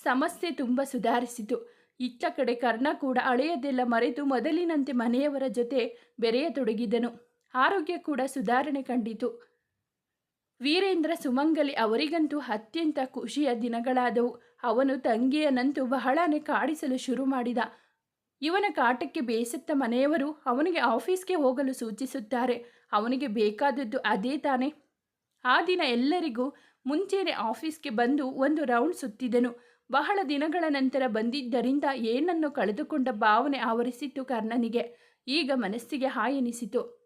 ಸಮಸ್ಯೆ ತುಂಬ ಸುಧಾರಿಸಿತು. ಇತ್ತ ಕಡೆ ಕರ್ಣ ಕೂಡ ಹಳೆಯದೆಲ್ಲ ಮರೆತು ಮೊದಲಿನಂತೆ ಮನೆಯವರ ಜೊತೆ ಬೆರೆಯತೊಡಗಿದನು. ಆರೋಗ್ಯ ಕೂಡ ಸುಧಾರಣೆ ಕಂಡಿತು. ವೀರೇಂದ್ರ ಸುಮಂಗಲಿ ಅವರಿಗಂತೂ ಅತ್ಯಂತ ಖುಷಿಯ ದಿನಗಳಾದವು. ಅವನು ತಂಗಿಯನಂತೂ ಬಹಳನೇ ಕಾಡಿಸಲು ಶುರು ಮಾಡಿದ. ಇವನ ಕಾಟಕ್ಕೆ ಬೇಸತ್ತ ಮನೆಯವರು ಅವನಿಗೆ ಆಫೀಸ್ಗೆ ಹೋಗಲು ಸೂಚಿಸುತ್ತಾರೆ. ಅವನಿಗೆ ಬೇಕಾದದ್ದು ಅದೇ ತಾನೆ. ಆ ದಿನ ಎಲ್ಲರಿಗೂ ಮುಂಚೆನೆ ಆಫೀಸ್ಗೆ ಬಂದು ಒಂದು ರೌಂಡ್ ಸುತ್ತಿದನು. ಬಹಳ ದಿನಗಳ ನಂತರ ಬಂದಿದ್ದರಿಂದ ಏನನ್ನು ಕಳೆದುಕೊಂಡ ಭಾವನೆ ಆವರಿಸಿತ್ತು ಕರ್ಣನಿಗೆ. ಈಗ ಮನಸ್ಸಿಗೆ ಹಾಯೆನಿಸಿತು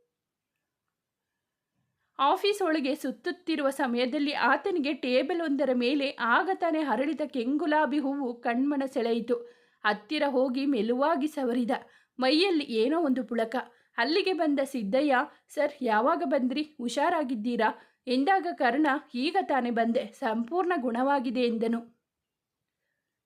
ಆಫೀಸ್ ಒಳಗೆ ಸುತ್ತುತ್ತಿರುವ ಸಮಯದಲ್ಲಿ ಆತನಿಗೆ ಟೇಬಲ್ ಒಂದರ ಮೇಲೆ ಆಗ ತಾನೇ ಹರಳಿದ ಕೆಂಗುಲಾಬಿ ಹೂವು ಕಣ್ಮಣ ಸೆಳೆಯಿತು. ಹತ್ತಿರ ಹೋಗಿ ಮೆಲುವಾಗಿ ಸವರಿದ. ಮೈಯಲ್ಲಿ ಏನೋ ಒಂದು ಪುಳಕ. ಅಲ್ಲಿಗೆ ಬಂದ ಸಿದ್ದಯ್ಯ, ಸರ್, ಯಾವಾಗ ಬಂದ್ರಿ? ಹುಷಾರಾಗಿದ್ದೀರಾ? ಎಂದಾಗ ಕರ್ಣ, ಈಗ ತಾನೇ ಬಂದೆ. ಸಂಪೂರ್ಣ ಗುಣವಾಗಿದೆ ಎಂದನು.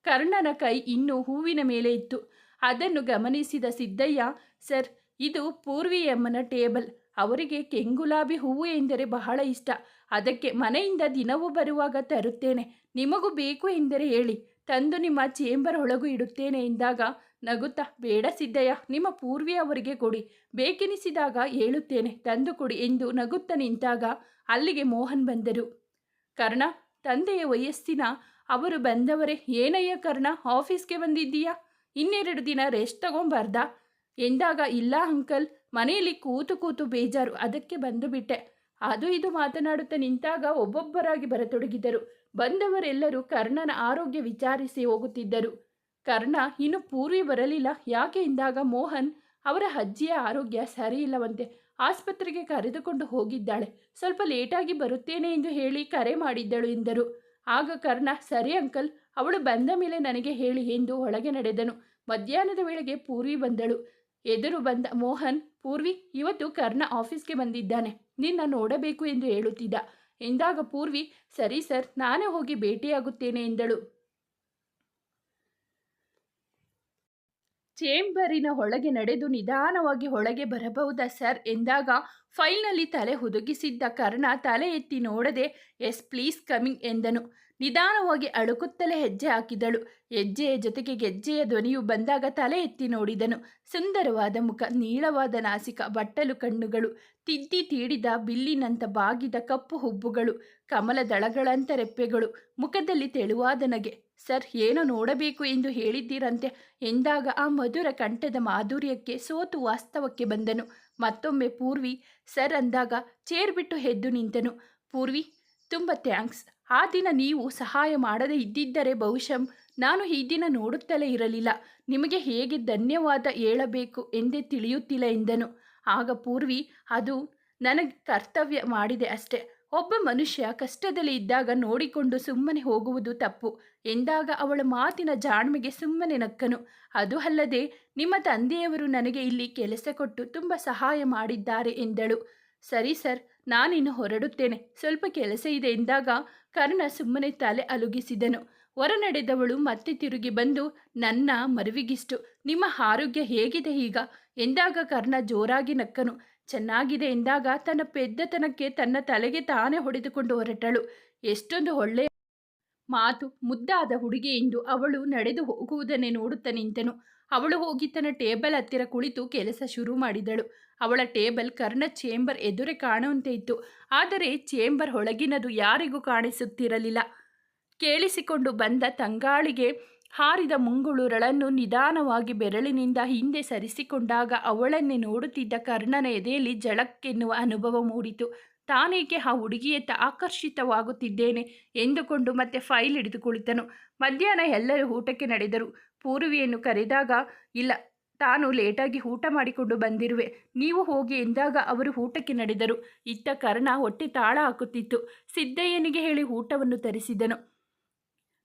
ಕರ್ಣನ ಕೈ ಇನ್ನೂ ಹೂವಿನ ಮೇಲೆ ಇತ್ತು. ಅದನ್ನು ಗಮನಿಸಿದ ಸಿದ್ದಯ್ಯ, ಸರ್, ಇದು ಪೂರ್ವಿಯಮ್ಮನ ಟೇಬಲ್. ಅವರಿಗೆ ಕೆಂಗುಲಾಬಿ ಹೂವು ಎಂದರೆ ಬಹಳ ಇಷ್ಟ. ಅದಕ್ಕೆ ಮನೆಯಿಂದ ದಿನವೂ ಬರುವಾಗ ತರುತ್ತೇನೆ. ನಿಮಗೂ ಬೇಕು ಎಂದರೆ ಹೇಳಿ. ತಂದು ನಿಮ್ಮ ಚೇಂಬರ್ ಒಳಗೂ ಇಡುತ್ತೇನೆ ಎಂದಾಗ, ನಗುತ್ತಾ, ಬೇಡ ಸಿದ್ದಯ್ಯ, ನಿಮ್ಮ ಪೂರ್ವಿ ಅವರಿಗೆ ಕೊಡಿ. ಬೇಕೆನಿಸಿದಾಗ ಹೇಳುತ್ತೇನೆ. ತಂದು ಕೊಡಿ ಎಂದು ನಗುತ್ತ ನಿಂತಾಗ, ಅಲ್ಲಿಗೆ ಮೋಹನ್ ಬಂದರು. ಕರ್ಣ, ತಂದೆಯ ವಯಸ್ಸಿನ ಅವರು ಬಂದವರೇ, ಏನಯ್ಯ ಕರ್ಣ, ಆಫೀಸ್ಗೆ ಬಂದಿದ್ದೀಯಾ? ಇನ್ನೆರಡು ದಿನ ರೆಸ್ಟ್ ತಗೊಂಬಾರ್ದ? ಎಂದಾಗ, ಇಲ್ಲ ಅಂಕಲ್, ಮನೆಯಲ್ಲಿ ಕೂತು ಕೂತು ಬೇಜಾರು, ಅದಕ್ಕೆ ಬಂದು ಬಿಟ್ಟೆ. ಅದು ಇದು ಮಾತನಾಡುತ್ತಾ ನಿಂತಾಗ ಒಬ್ಬೊಬ್ಬರಾಗಿ ಬರತೊಡಗಿದರು. ಬಂದವರೆಲ್ಲರೂ ಕರ್ಣನ ಆರೋಗ್ಯ ವಿಚಾರಿಸಿ ಹೋಗುತ್ತಿದ್ದರು. ಕರ್ಣ, ಇನ್ನು ಪೂರ್ವಿ ಬರಲಿಲ್ಲ, ಯಾಕೆ ಎಂದಾಗ ಮೋಹನ್? ಅವರ ಅಜ್ಜಿಯ ಆರೋಗ್ಯ ಸರಿಯಿಲ್ಲವಂತೆ. ಆಸ್ಪತ್ರೆಗೆ ಕರೆದುಕೊಂಡು ಹೋಗಿದ್ದಾಳೆ. ಸ್ವಲ್ಪ ಲೇಟಾಗಿ ಬರುತ್ತೇನೆ ಎಂದು ಹೇಳಿ ಕರೆ ಮಾಡಿದ್ದಳು, ಎಂದರು. ಆಗ ಕರ್ಣ, ಸರಿ ಅಂಕಲ್, ಅವಳು ಬಂದ ಮೇಲೆ ನನಗೆ ಹೇಳಿ ಎಂದು ಒಳಗೆ ನಡೆದನು. ಮಧ್ಯಾಹ್ನದ ವೇಳೆಗೆ ಪೂರ್ವಿ ಬಂದಳು. ಎದುರು ಬಂದ ಮೋಹನ್, ಪೂರ್ವಿ, ಇವತ್ತು ಕರ್ಣ ಆಫೀಸ್ಗೆ ಬಂದಿದ್ದಾನೆ. ನಿನ್ನ ನೋಡಬೇಕು ಎಂದು ಹೇಳುತ್ತಿದ್ದ. ಎಂದಾಗ ಪೂರ್ವಿ, ಸರಿ ಸರ್, ನಾನೇ ಹೋಗಿ ಭೇಟಿಯಾಗುತ್ತೇನೆ ಎಂದಳು. ಚೇಂಬರಿನ ಒಳಗೆ ನಡೆದು ನಿಧಾನವಾಗಿ ಒಳಗೆ ಬರಬಹುದಾ ಸರ್? ಎಂದಾಗ ಫೈಲ್ನಲ್ಲಿ ತಲೆ ಹುದುಗಿಸಿದ್ದ ಕರ್ಣ ತಲೆ ಎತ್ತಿ ನೋಡದೆ, ಎಸ್, ಪ್ಲೀಸ್ ಕಮಿಂಗ್ ಎಂದನು. ನಿಧಾನವಾಗಿ ಅಳುಕುತ್ತಲೇ ಹೆಜ್ಜೆ ಹಾಕಿದಳು. ಹೆಜ್ಜೆಯ ಜೊತೆಗೆ ಗೆಜ್ಜೆಯ ಧ್ವನಿಯು ಬಂದಾಗ ತಲೆ ಎತ್ತಿ ನೋಡಿದನು. ಸುಂದರವಾದ ಮುಖ, ನೀಳವಾದ ನಾಸಿಕ, ಬಟ್ಟಲು ಕಣ್ಣುಗಳು ತಿದ್ದಿ ತೀಡಿದ ಬಿಲ್ಲಿನಂತ ಬಾಗಿದ ಕಪ್ಪು ಹುಬ್ಬುಗಳು, ಕಮಲ ದಳಗಳಂತ ರೆಪ್ಪೆಗಳು, ಮುಖದಲ್ಲಿ ತೆಳುವಾದ ನಗೆ. ಸರ್, ಏನೋ ನೋಡಬೇಕು ಎಂದು ಹೇಳಿದ್ದೀರಂತೆ. ಎಂದಾಗ ಆ ಮಧುರ ಕಂಠದ ಮಾಧುರ್ಯಕ್ಕೆ ಸೋತು ವಾಸ್ತವಕ್ಕೆ ಬಂದನು. ಮತ್ತೊಮ್ಮೆ ಪೂರ್ವಿ, ಸರ್ ಅಂದಾಗ ಚೇರ್ ಬಿಟ್ಟು ಎದ್ದು ನಿಂತನು. ಪೂರ್ವಿ, ತುಂಬ ಥ್ಯಾಂಕ್ಸ್. ಆ ದಿನ ನೀವು ಸಹಾಯ ಮಾಡದೇ ಇದ್ದಿದ್ದರೆ ಬಹುಶಃ ನಾನು ಈ ದಿನ ನೋಡುತ್ತಲೇ ಇರಲಿಲ್ಲ. ನಿಮಗೆ ಹೇಗೆ ಧನ್ಯವಾದ ಹೇಳಬೇಕು ಎಂದೇ ತಿಳಿಯುತ್ತಿಲ್ಲ ಎಂದನು. ಆಗ ಪೂರ್ವಿ, ಅದು ನನಗೆ ಕರ್ತವ್ಯ ಮಾಡಿದೆ ಅಷ್ಟೆ. ಒಬ್ಬ ಮನುಷ್ಯ ಕಷ್ಟದಲ್ಲಿ ಇದ್ದಾಗ ನೋಡಿಕೊಂಡು ಸುಮ್ಮನೆ ಹೋಗುವುದು ತಪ್ಪು. ಎಂದಾಗ ಅವಳ ಮಾತಿನ ಜಾಣ್ಮೆಗೆ ಸುಮ್ಮನೆ ನಕ್ಕನು. ಅದು ಅಲ್ಲದೆ, ನಿಮ್ಮ ತಂದೆಯವರು ನನಗೆ ಇಲ್ಲಿ ಕೆಲಸ ಕೊಟ್ಟು ತುಂಬ ಸಹಾಯ ಮಾಡಿದ್ದಾರೆ ಎಂದಳು. ಸರಿ ಸರ್, ನಾನಿನ್ನು ಹೊರಡುತ್ತೇನೆ. ಸ್ವಲ್ಪ ಕೆಲಸ ಇದೆ ಎಂದಾಗ ಕರ್ಣ ಸುಮ್ಮನೆ ತಲೆ ಅಲುಗಿಸಿದನು. ಹೊರನಡೆದವಳು ಮತ್ತೆ ತಿರುಗಿ ಬಂದು, ನನ್ನ ಮರುವಿಗಿಷ್ಟು, ನಿಮ್ಮ ಆರೋಗ್ಯ ಹೇಗಿದೆ ಈಗ? ಎಂದಾಗ ಕರ್ಣ ಜೋರಾಗಿ ನಕ್ಕನು. ಚೆನ್ನಾಗಿದೆ ಎಂದಾಗ ತನ್ನ ಪೆದ್ದತನಕ್ಕೆ ತನ್ನ ತಲೆಗೆ ತಾನೇ ಹೊಡೆದುಕೊಂಡು ಹೊರಟಳು. ಎಷ್ಟೊಂದು ಒಳ್ಳೆಯ ಮಾತು, ಮುದ್ದಾದ ಹುಡುಗಿ ಎಂದು ಅವಳು ನಡೆದು ಹೋಗುವುದನ್ನೇ ನೋಡುತ್ತ ನಿಂತನು. ಅವಳು ಹೋಗಿ ತನ್ನ ಟೇಬಲ್ ಹತ್ತಿರ ಕುಳಿತು ಕೆಲಸ ಶುರು ಮಾಡಿದಳು. ಅವಳ ಟೇಬಲ್ ಕರ್ಣ ಚೇಂಬರ್ ಎದುರೇ ಕಾಣುವಂತೆ ಇತ್ತು ಆದರೆ ಚೇಂಬರ್ ಒಳಗಿನದು ಯಾರಿಗೂ ಕಾಣಿಸುತ್ತಿರಲಿಲ್ಲ. ಕೇಳಿಸಿಕೊಂಡು ಬಂದ ತಂಗಾಳಿಗೆ ಹಾರಿದ ಮುಂಗುಳುರಳನ್ನು ನಿಧಾನವಾಗಿ ಬೆರಳಿನಿಂದ ಹಿಂದೆ ಸರಿಸಿಕೊಂಡಾಗ ಅವಳನ್ನೇ ನೋಡುತ್ತಿದ್ದ ಕರ್ಣನ ಎದೆಯಲ್ಲಿ ಜಳಕ್ಕೆನ್ನುವ ಅನುಭವ ಮೂಡಿತು. ತಾನೇಕೆ ಆ ಹುಡುಗಿಯತ್ತ ಆಕರ್ಷಿತವಾಗುತ್ತಿದ್ದೇನೆ ಎಂದುಕೊಂಡು ಮತ್ತೆ ಫೈಲ್ ಹಿಡಿದು ಕುಳಿತನು. ಮಧ್ಯಾಹ್ನ ಎಲ್ಲರೂ ಊಟಕ್ಕೆ ನಡೆದರು. ಪೂರ್ವಿಯನ್ನು ಕರೆದಾಗ, ಇಲ್ಲ ತಾನು ಲೇಟಾಗಿ ಊಟ ಮಾಡಿಕೊಂಡು ಬಂದಿರುವೆ. ನೀವು ಹೋಗಿ ಎಂದಾಗ ಅವರು ಊಟಕ್ಕೆ ನಡೆದರು. ಇತ್ತ ಕರ್ಣ ಹೊಟ್ಟೆ ತಾಳ ಹಾಕುತ್ತಿತ್ತು. ಸಿದ್ದಯ್ಯನಿಗೆ ಹೇಳಿ ಊಟವನ್ನು ತರಿಸಿದನು.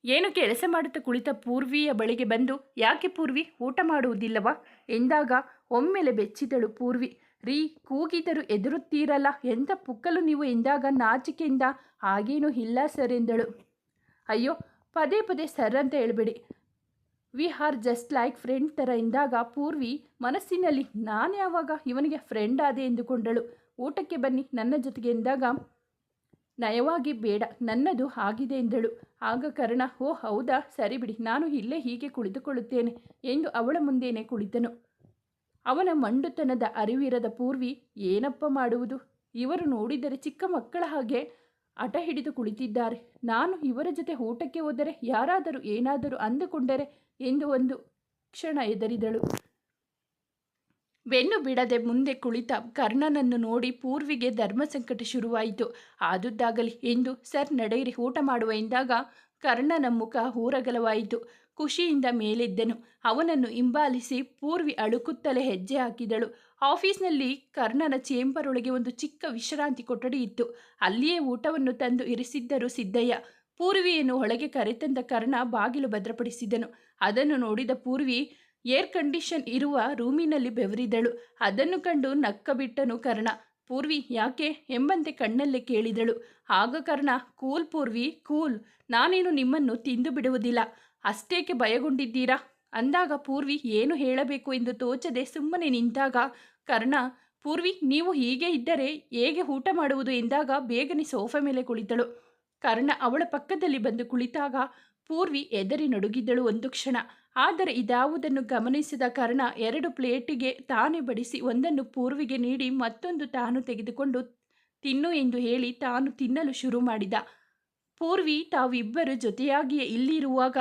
ಏನು ಕೆಲಸ ಮಾಡುತ್ತಾ ಕುಳಿತ ಪೂರ್ವಿಯ ಬಳಿಗೆ ಬಂದು, ಯಾಕೆ ಪೂರ್ವಿ, ಊಟ ಮಾಡುವುದಿಲ್ಲವಾ? ಎಂದಾಗ, ಒಮ್ಮೆಲೆ ಬೆಚ್ಚಿದಳು ಪೂರ್ವಿ. ರೀ, ಕೂಗಿದರು ಎದುರುತ್ತೀರಲ್ಲ ಎಂಥ ಪುಕ್ಕಲು ನೀವು ಎಂದಾಗ ನಾಚಿಕೆಯಿಂದ, ಹಾಗೇನೂ ಇಲ್ಲ ಸರ್ ಎಂದಳು. ಅಯ್ಯೋ, ಪದೇ ಪದೇ ಸರ್ ಅಂತ ಹೇಳ್ಬೇಡಿ. We are just like friend ಥರ ಎಂದಾಗ ಪೂರ್ವಿ ಮನಸ್ಸಿನಲ್ಲಿ ನಾನು ಯಾವಾಗ ಇವನಿಗೆ ಫ್ರೆಂಡ್ ಆದೆ ಎಂದುಕೊಂಡಳು. ಊಟಕ್ಕೆ ಬನ್ನಿ, ನನ್ನ ಜೊತೆಗೆ ಎಂದಾಗ ನಯವಾಗಿ, ಬೇಡ, ನನ್ನದು ಆಗಿದೆ ಎಂದಳು. ಆಗ ಕರ್ಣ, ಓ ಹೌದಾ, ಸರಿ ಬಿಡಿ, ನಾನು ಇಲ್ಲೇ ಹೀಗೆ ಕುಳಿತುಕೊಳ್ಳುತ್ತೇನೆ ಎಂದು ಅವಳ ಮುಂದೇನೆ ಕುಳಿತನು. ಅವನ ಮಂಡುತನದ ಅರಿವಿರದ ಪೂರ್ವಿ, ಏನಪ್ಪ ಮಾಡುವುದು? ಇವರು ನೋಡಿದರೆ ಚಿಕ್ಕ ಮಕ್ಕಳ ಹಾಗೆ ಹಠ ಹಿಡಿದು ಕುಳಿತಿದ್ದಾರೆ. ನಾನು ಇವರ ಜೊತೆ ಊಟಕ್ಕೆ ಹೋದರೆ ಯಾರಾದರೂ ಏನಾದರೂ ಅಂದುಕೊಂಡರೆ ಎಂದು ಒಂದು ಕ್ಷಣ ಎದರಿದಳು ಬೆನ್ನು ಬಿಡದೆ ಮುಂದೆ ಕುಳಿತ ಕರ್ಣನನ್ನು ನೋಡಿ ಪೂರ್ವಿಗೆ ಧರ್ಮ ಸಂಕಟ ಶುರುವಾಯಿತು. ಆದುದ್ದಾಗಲಿ ಎಂದು ಸರ್ ನಡೆಯಿರಿ, ಊಟ ಮಾಡುವ ಎಂದಾಗ ಕರ್ಣನ ಮುಖ ಹೂರಗಲವಾಯಿತು ಖುಷಿಯಿಂದ ಮೇಲೆದ್ದನು. ಅವನನ್ನು ಹಿಂಬಾಲಿಸಿ ಪೂರ್ವಿ ಅಳುಕುತ್ತಲೇ ಹೆಜ್ಜೆ ಹಾಕಿದಳು. ಆಫೀಸ್ನಲ್ಲಿ ಕರ್ಣನ ಚೇಂಬರ್ ಒಳಗೆ ಒಂದು ಚಿಕ್ಕ ವಿಶ್ರಾಂತಿ ಕೊಠಡಿ ಇತ್ತು. ಅಲ್ಲಿಯೇ ಊಟವನ್ನು ತಂದು ಇರಿಸಿದ್ದರು ಸಿದ್ದಯ್ಯ. ಪೂರ್ವಿಯನ್ನು ಒಳಗೆ ಕರೆತಂದ ಕರ್ಣ ಬಾಗಿಲು ಭದ್ರಪಡಿಸಿದನು. ಅದನ್ನು ನೋಡಿದ ಪೂರ್ವಿ, ಏರ್ ಕಂಡೀಷನ್ ಇರುವ ರೂಮಿನಲ್ಲಿ ಬೆವರಿದಳು. ಅದನ್ನು ಕಂಡು ನಕ್ಕ ಬಿಟ್ಟನು ಕರ್ಣ. ಪೂರ್ವಿ, ಯಾಕೆ? ಎಂಬಂತೆ ಕಣ್ಣಲ್ಲೇ ಕೇಳಿದಳು. ಆಗ ಕರ್ಣ, ಕೂಲ್ ಪೂರ್ವಿ, ಕೂಲ್. ನಾನೇನು ನಿಮ್ಮನ್ನು ತಿಂದು ಬಿಡುವುದಿಲ್ಲ. ಅಷ್ಟೇಕೆ ಭಯಗೊಂಡಿದ್ದೀರಾ ಅಂದಾಗ ಪೂರ್ವಿ ಏನು ಹೇಳಬೇಕು ಎಂದು ತೋಚದೆ ಸುಮ್ಮನೆ ನಿಂತಾಗ, ಕರ್ಣ, ಪೂರ್ವಿ ನೀವು ಹೀಗೆ ಇದ್ದರೆ ಹೇಗೆ ಊಟ ಮಾಡುವುದು ಎಂದಾಗ ಬೇಗನೆ ಸೋಫಾ ಮೇಲೆ ಕುಳಿತಳು. ಕರ್ಣ ಅವಳ ಪಕ್ಕದಲ್ಲಿ ಬಂದು ಕುಳಿತಾಗ ಪೂರ್ವಿ ಎದರಿ ನಡುಗಿದ್ದಳು ಒಂದು ಕ್ಷಣ. ಆದರೆ ಇದಾವುದನ್ನು ಗಮನಿಸಿದ ಕರ್ಣ ಎರಡು ಪ್ಲೇಟಿಗೆ ತಾನೇ ಬಡಿಸಿ ಒಂದನ್ನು ಪೂರ್ವಿಗೆ ನೀಡಿ ಮತ್ತೊಂದು ತಾನು ತೆಗೆದುಕೊಂಡು ತಿನ್ನು ಎಂದು ಹೇಳಿ ತಾನು ತಿನ್ನಲು ಶುರು ಮಾಡಿದ. ಪೂರ್ವಿ ತಾವಿಬ್ಬರು ಜೊತೆಯಾಗಿಯೇ ಇಲ್ಲಿರುವಾಗ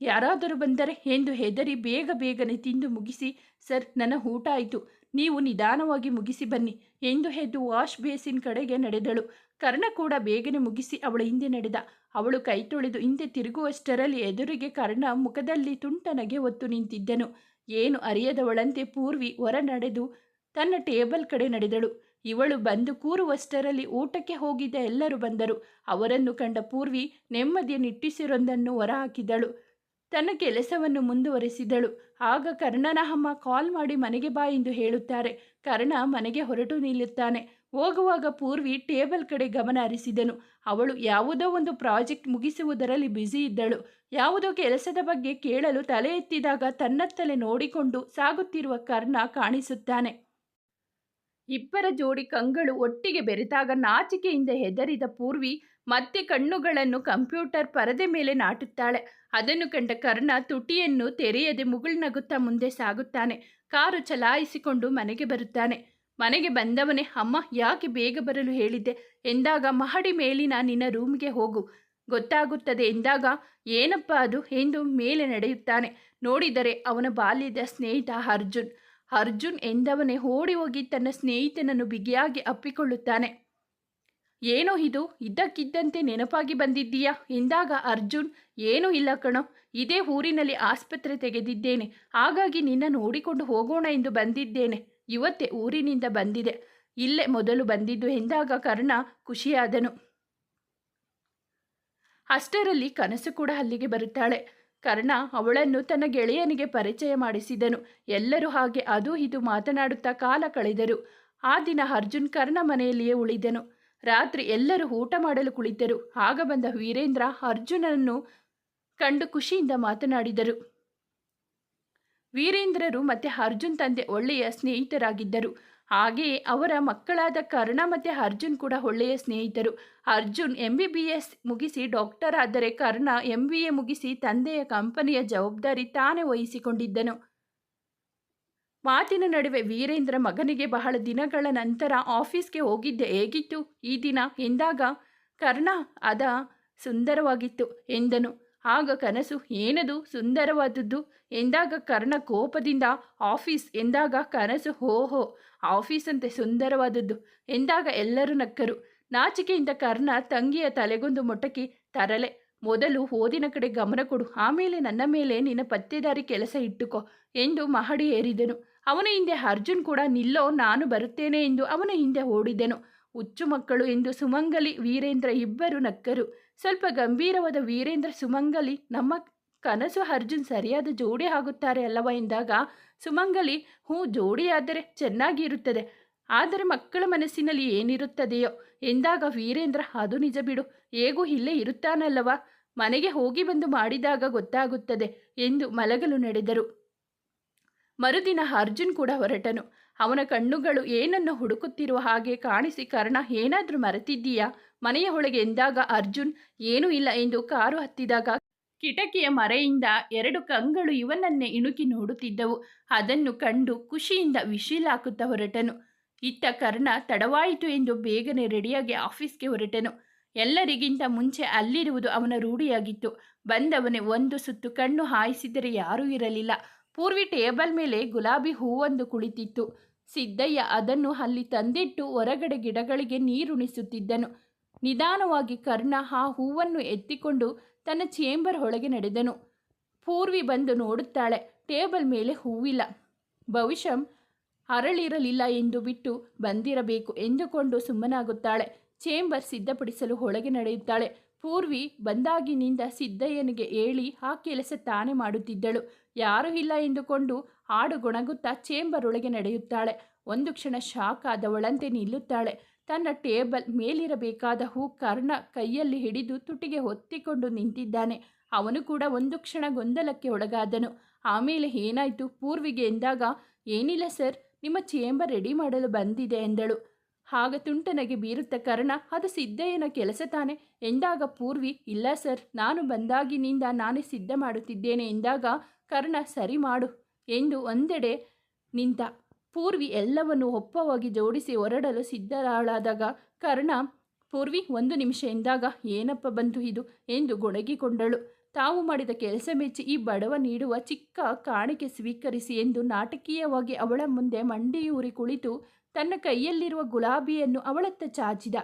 ಯಾರಾದರೂ ಬಂದರೆ ಎಂದು ಹೆದರಿ ಬೇಗ ಬೇಗನೆ ತಿಂದು ಮುಗಿಸಿ, ಸರ್, ನನ್ನ ಊಟ ಆಯಿತು. ನೀವು ನಿಧಾನವಾಗಿ ಮುಗಿಸಿ ಬನ್ನಿ ಎಂದು ಹೆದ್ದು ವಾಶ್ ಬೇಸಿನ್ ಕಡೆಗೆ ನಡೆದಳು. ಕರ್ಣ ಕೂಡ ಬೇಗನೆ ಮುಗಿಸಿ ಅವಳ ಹಿಂದೆ ನಡೆದ. ಅವಳು ಕೈ ತೊಳೆದು ಹಿಂದೆ ತಿರುಗುವಷ್ಟರಲ್ಲಿ ಎದುರಿಗೆ ಕರ್ಣ ಮುಖದಲ್ಲಿ ತುಂಟನಗೆ ಒತ್ತು ನಿಂತಿದ್ದನು. ಏನು ಅರಿಯದವಳಂತೆ ಪೂರ್ವಿ ಹೊರ ನಡೆದು ತನ್ನ ಟೇಬಲ್ ಕಡೆ ನಡೆದಳು. ಇವಳು ಬಂದು ಕೂರುವಷ್ಟರಲ್ಲಿ ಊಟಕ್ಕೆ ಹೋಗಿದ್ದ ಎಲ್ಲರೂ ಬಂದರು. ಅವರನ್ನು ಕಂಡ ಪೂರ್ವಿ ನೆಮ್ಮದಿಯ ನಿಟ್ಟಿಸಿರೊಂದನ್ನು ಹೊರಹಾಕಿದಳು. ತನ್ನ ಕೆಲಸವನ್ನು ಮುಂದುವರೆಸಿದಳು. ಆಗ ಕರ್ಣನ ಅಮ್ಮ ಕಾಲ್ ಮಾಡಿ ಮನೆಗೆ ಬಾ ಎಂದು ಹೇಳುತ್ತಾರೆ. ಕರ್ಣ ಮನೆಗೆ ಹೊರಟು ನಿಲ್ಲುತ್ತಾನೆ. ಹೋಗುವಾಗ ಪೂರ್ವಿ ಟೇಬಲ್ ಕಡೆ ಗಮನ ಹರಿಸಿದನು. ಅವಳು ಯಾವುದೋ ಒಂದು ಪ್ರಾಜೆಕ್ಟ್ ಮುಗಿಸುವುದರಲ್ಲಿ ಬ್ಯುಸಿ ಇದ್ದಳು. ಯಾವುದೋ ಕೆಲಸದ ಬಗ್ಗೆ ಕೇಳಲು ತಲೆ ಎತ್ತಿದಾಗ ತನ್ನತ್ತಲೇ ನೋಡಿಕೊಂಡು ಸಾಗುತ್ತಿರುವ ಕರ್ಣ ಕಾಣಿಸುತ್ತಾನೆ. ಇಬ್ಬರ ಜೋಡಿ ಕಂಗಳು ಒಟ್ಟಿಗೆ ಬೆರೆತಾಗ ನಾಚಿಕೆಯಿಂದ ಹೆದರಿದ ಪೂರ್ವಿ ಮತ್ತೆ ಕಣ್ಣುಗಳನ್ನು ಕಂಪ್ಯೂಟರ್ ಪರದೆ ಮೇಲೆ ನಾಟುತ್ತಾಳೆ. ಅದನ್ನು ಕಂಡ ಕರ್ಣ ತುಟಿಯನ್ನು ತೆರೆಯದೆ ಮುಗುಳ್ನಗುತ್ತಾ ಮುಂದೆ ಸಾಗುತ್ತಾನೆ. ಕಾರು ಚಲಾಯಿಸಿಕೊಂಡು ಮನೆಗೆ ಬರುತ್ತಾನೆ. ಮನೆಗೆ ಬಂದವನೇ, ಅಮ್ಮ, ಯಾಕೆ ಬೇಗ ಬರಲು ಹೇಳಿದ್ದೆ? ಎಂದಾಗ ಮಹಡಿ ಮೇಲಿನ ನಿನ್ನ ರೂಮ್ಗೆ ಹೋಗು. ಗೊತ್ತಾಗುತ್ತದೆ ಎಂದಾಗ, ಏನಪ್ಪ ಅದು? ಎಂದು ಮೇಲೆ ನಡೆಯುತ್ತಾನೆ. ನೋಡಿದರೆ ಅವನ ಬಾಲ್ಯದ ಸ್ನೇಹಿತ ಅರ್ಜುನ್. ಅರ್ಜುನ್ ಎಂದವನೇ, ಓಡಿ ಹೋಗಿ ತನ್ನ ಸ್ನೇಹಿತನನ್ನು ಬಿಗಿಯಾಗಿ ಅಪ್ಪಿಕೊಳ್ಳುತ್ತಾನೆ. ಏನೋ ಇದು? ಇದ್ದಕ್ಕಿದ್ದಂತೆ ನೆನಪಾಗಿ ಬಂದಿದ್ದೀಯಾ? ಎಂದಾಗ ಅರ್ಜುನ್, ಏನೂ ಇಲ್ಲ ಕಣೋ. ಇದೇ ಊರಿನಲ್ಲಿ ಆಸ್ಪತ್ರೆ ತೆಗೆದಿದ್ದೇನೆ. ಹಾಗಾಗಿ ನಿನ್ನ ನೋಡಿಕೊಂಡು ಹೋಗೋಣ ಎಂದು ಬಂದಿದ್ದೇನೆ. ಇವತ್ತೇ ಊರಿನಿಂದ ಬಂದಿದೆ. ಇಲ್ಲೇ ಮೊದಲು ಬಂದಿದ್ದು ಎಂದಾಗ ಕರ್ಣ ಖುಷಿಯಾದನು. ಅಷ್ಟರಲ್ಲಿ ಕನಸು ಕೂಡ ಅಲ್ಲಿಗೆ ಬರುತ್ತಾಳೆ. ಕರ್ಣ ಅವಳನ್ನು ತನ್ನ ಗೆಳೆಯನಿಗೆ ಪರಿಚಯ ಮಾಡಿಸಿದನು. ಎಲ್ಲರೂ ಹಾಗೆ ಅದು ಇದು ಮಾತನಾಡುತ್ತಾ ಕಾಲ ಕಳೆದರು. ಆ ದಿನ ಅರ್ಜುನ್ ಕರ್ಣ ಮನೆಯಲ್ಲಿಯೇ ಉಳಿದನು. ರಾತ್ರಿ ಎಲ್ಲರೂ ಊಟ ಮಾಡಲು ಕುಳಿತರು. ಆಗ ಬಂದ ವೀರೇಂದ್ರ ಅರ್ಜುನನನ್ನು ಕಂಡು ಖುಷಿಯಿಂದ ಮಾತನಾಡಿದರು. ವೀರೇಂದ್ರರು ಮತ್ತೆ ಅರ್ಜುನ್ ತಂದೆ ಒಳ್ಳೆಯ ಸ್ನೇಹಿತರಾಗಿದ್ದರು. ಹಾಗೆಯೇ ಅವರ ಮಕ್ಕಳಾದ ಕರ್ಣ ಮತ್ತು ಅರ್ಜುನ್ ಕೂಡ ಒಳ್ಳೆಯ ಸ್ನೇಹಿತರು. ಅರ್ಜುನ್ ಎಂ ಬಿ ಎಸ್ ಮುಗಿಸಿ ಡಾಕ್ಟರ್ ಆದರೆ ಕರ್ಣ ಎ ಮುಗಿಸಿ ತಂದೆಯ ಕಂಪನಿಯ ಜವಾಬ್ದಾರಿ ತಾನೇ ವಹಿಸಿಕೊಂಡಿದ್ದನು. ಮಾತಿನ ನಡುವೆ ವೀರೇಂದ್ರ ಮಗನಿಗೆ ಬಹಳ ದಿನಗಳ ನಂತರ ಆಫೀಸ್ಗೆ ಹೋಗಿದ್ದೆ. ಹೇಗಿತ್ತು? ಈ ದಿನ ಎಂದಾಗ, ಕರ್ಣ, ಅದ ಸುಂದರವಾಗಿತ್ತು ಎಂದನು. ಆಗ ಕನಸು, ಏನದು ಸುಂದರವಾದದ್ದು? ಎಂದಾಗ, ಕರ್ಣ ಕೋಪದಿಂದ ಆಫೀಸ್ ಎಂದಾಗ, ಕನಸು, ಹೋ ಆಫೀಸ್ ಅಂತೆ ಸುಂದರವಾದದ್ದು ಎಂದಾಗ ಎಲ್ಲರೂ ನಕ್ಕರು. ನಾಚಿಕೆಯಿಂದ ಕರ್ಣ ತಂಗಿಯ ತಲೆಗೊಂದು ಮೊಟಕಿ ತರಲೆ, ಮೊದಲು ಓದಿನ ಕಡೆ ಗಮನ ಕೊಡು, ಆಮೇಲೆ ನನ್ನ ಮೇಲೆ ನಿನ್ನ ಪತ್ತೆದಾರಿ ಕೆಲಸ ಇಟ್ಟುಕೋ ಎಂದು ಮಹಡಿ ಏರಿದನು. ಅವನ ಹಿಂದೆ ಅರ್ಜುನ್ ಕೂಡ ನಿಲ್ಲೋ, ನಾನು ಬರುತ್ತೇನೆ ಎಂದು ಅವನ ಹಿಂದೆ ಓಡಿದೆನು. ಹುಚ್ಚು ಮಕ್ಕಳು ಎಂದು ಸುಮಂಗಲಿ, ವೀರೇಂದ್ರ ಇಬ್ಬರು ನಕ್ಕರು. ಸ್ವಲ್ಪ ಗಂಭೀರವಾದ ವೀರೇಂದ್ರ ಸುಮಂಗಲಿ, ನಮ್ಮ ಕನಸು ಅರ್ಜುನ್ ಸರಿಯಾದ ಜೋಡಿ ಆಗುತ್ತಾರೆ ಅಲ್ಲವ ಎಂದಾಗ, ಸುಮಂಗಲಿ, ಹ್ಞೂ ಜೋಡಿಯಾದರೆ ಚೆನ್ನಾಗಿ ಇರುತ್ತದೆ. ಆದರೆ ಮಕ್ಕಳ ಮನಸ್ಸಿನಲ್ಲಿ ಏನಿರುತ್ತದೆಯೋ? ಎಂದಾಗ ವೀರೇಂದ್ರ, ಅದು ನಿಜ ಬಿಡು. ಹೇಗೂ ಇಲ್ಲೇ ಇರುತ್ತಾನಲ್ಲವ? ಮನೆಗೆ ಹೋಗಿ ಬಂದು ಮಾಡಿದಾಗ ಗೊತ್ತಾಗುತ್ತದೆ ಎಂದು ಮಲಗಲು ನಡೆದರು. ಮರುದಿನ ಅರ್ಜುನ್ ಕೂಡ ಹೊರಟನು. ಅವನ ಕಣ್ಣುಗಳು ಏನನ್ನು ಹುಡುಕುತ್ತಿರುವ ಹಾಗೆ ಕಾಣಿಸಿ ಕರ್ಣ, ಏನಾದರೂ ಮರೆತಿದ್ದೀಯಾ? ಮನೆಯ ಒಳಗೆ ಎಂದಾಗ ಅರ್ಜುನ್, ಏನೂ ಇಲ್ಲ ಎಂದು ಕಾರು ಹತ್ತಿದಾಗ ಕಿಟಕಿಯ ಮರೆಯಿಂದ ಎರಡು ಕಂಗಳು ಇವನನ್ನೇ ಇಣುಕಿ ನೋಡುತ್ತಿದ್ದವು. ಅದನ್ನು ಕಂಡು ಖುಷಿಯಿಂದ ವಿಶೀಲಾಕುತ್ತಾ ಹೊರಟನು. ಇತ್ತ ಕರ್ಣ ತಡವಾಯಿತು ಎಂದು ಬೇಗನೆ ರೆಡಿಯಾಗಿ ಆಫೀಸ್ಗೆ ಹೊರಟನು. ಎಲ್ಲರಿಗಿಂತ ಮುಂಚೆ ಅಲ್ಲಿರುವುದು ಅವನ ರೂಢಿಯಾಗಿತ್ತು. ಬಂದವನೇ ಒಂದು ಸುತ್ತು ಕಣ್ಣು ಹಾಯಿಸಿದರೆ ಯಾರೂ ಇರಲಿಲ್ಲ. ಪೂರ್ವಿ ಟೇಬಲ್ ಮೇಲೆ ಗುಲಾಬಿ ಹೂವೊಂದು ಕುಳಿತಿತ್ತು. ಸಿದ್ದಯ್ಯ ಅದನ್ನು ಅಲ್ಲಿ ತಂದಿಟ್ಟು ಹೊರಗಡೆ ಗಿಡಗಳಿಗೆ ನೀರುಣಿಸುತ್ತಿದ್ದನು. ನಿಧಾನವಾಗಿ ಕರ್ಣ ಆ ಹೂವನ್ನು ಎತ್ತಿಕೊಂಡು ತನ್ನ ಚೇಂಬರ್ ಒಳಗೆ ನಡೆದನು. ಪೂರ್ವಿ ಬಂದು ನೋಡುತ್ತಾಳೆ, ಟೇಬಲ್ ಮೇಲೆ ಹೂವಿಲ್ಲ. ಭವಿಷ್ಯಂ ಅರಳಿರಲಿಲ್ಲ ಎಂದು ಬಿಟ್ಟು ಬಂದಿರಬೇಕು ಎಂದುಕೊಂಡು ಸುಮ್ಮನಾಗುತ್ತಾಳೆ. ಚೇಂಬರ್ ಸಿದ್ಧಪಡಿಸಲು ಒಳಗೆ ನಡೆಯುತ್ತಾಳೆ. ಪೂರ್ವಿ ಬಂದಾಗಿನಿಂದ ಸಿದ್ದಯ್ಯನಿಗೆ ಹೇಳಿ, ಆ ಕೆಲಸ ತಾನೇ ಮಾಡುತ್ತಿದ್ದಳು. ಯಾರೂ ಇಲ್ಲ ಎಂದುಕೊಂಡು ಹಾಡು ಗೊಣಗುತ್ತಾ ಚೇಂಬರ್ ಒಳಗೆ ನಡೆಯುತ್ತಾಳೆ. ಒಂದು ಕ್ಷಣ ಶಾಕ್ ಆದವಳಂತೆ ನಿಲ್ಲುತ್ತಾಳೆ. ತನ್ನ ಟೇಬಲ್ ಮೇಲಿರಬೇಕಾದ ಹೂ ಕರ್ಣ ಕೈಯಲ್ಲಿ ಹಿಡಿದು ತುಟಿಗೆ ಹೊತ್ತಿಕೊಂಡು ನಿಂತಿದ್ದಾನೆ. ಅವನು ಕೂಡ ಒಂದು ಕ್ಷಣ ಗೊಂದಲಕ್ಕೆ ಒಳಗಾದನು. ಆಮೇಲೆ ಏನಾಯಿತು? ಪೂರ್ವಿಗೆ ಎಂದಾಗ, ಏನಿಲ್ಲ ಸರ್, ನಿಮ್ಮ ಚೇಂಬರ್ ರೆಡಿ ಮಾಡಲು ಬಂದಿದೆ ಎಂದಳು. ಆಗ ತುಂಟನಗೆ ಬೀರುತ್ತ ಕರ್ಣ, ಅದು ಸಿದ್ದಯ್ಯನ ಕೆಲಸ ತಾನೆ? ಎಂದಾಗ ಪೂರ್ವಿ, ಇಲ್ಲ ಸರ್, ನಾನು ಬಂದಾಗಿನಿಂದ ನಾನೇ ಸಿದ್ಧ ಮಾಡುತ್ತಿದ್ದೇನೆ ಎಂದಾಗ ಕರ್ಣ ಸರಿ ಮಾಡು ಎಂದು ಒಂದೆಡೆ ನಿಂತ. ಪೂರ್ವಿ ಎಲ್ಲವನ್ನು ಒಪ್ಪವಾಗಿ ಜೋಡಿಸಿ ಹೊರಡಲು ಸಿದ್ಧರಾಳಾದಾಗ ಕರ್ಣ, ಪೂರ್ವಿ, ಒಂದು ನಿಮಿಷ ಎಂದಾಗ ಏನಪ್ಪ ಬಂತು ಇದು? ಎಂದು ಗೊಣಗಿಕೊಂಡಳು. ತಾವು ಮಾಡಿದ ಕೆಲಸ ಮೆಚ್ಚಿ ಈ ಬಡವ ನೀಡುವ ಚಿಕ್ಕ ಕಾಣಿಕೆ ಸ್ವೀಕರಿಸಿ ಎಂದು ನಾಟಕೀಯವಾಗಿ ಅವಳ ಮುಂದೆ ಮಂಡಿಯೂರಿ ಕುಳಿತು ತನ್ನ ಕೈಯಲ್ಲಿರುವ ಗುಲಾಬಿಯನ್ನು ಅವಳತ್ತ ಚಾಚಿದ.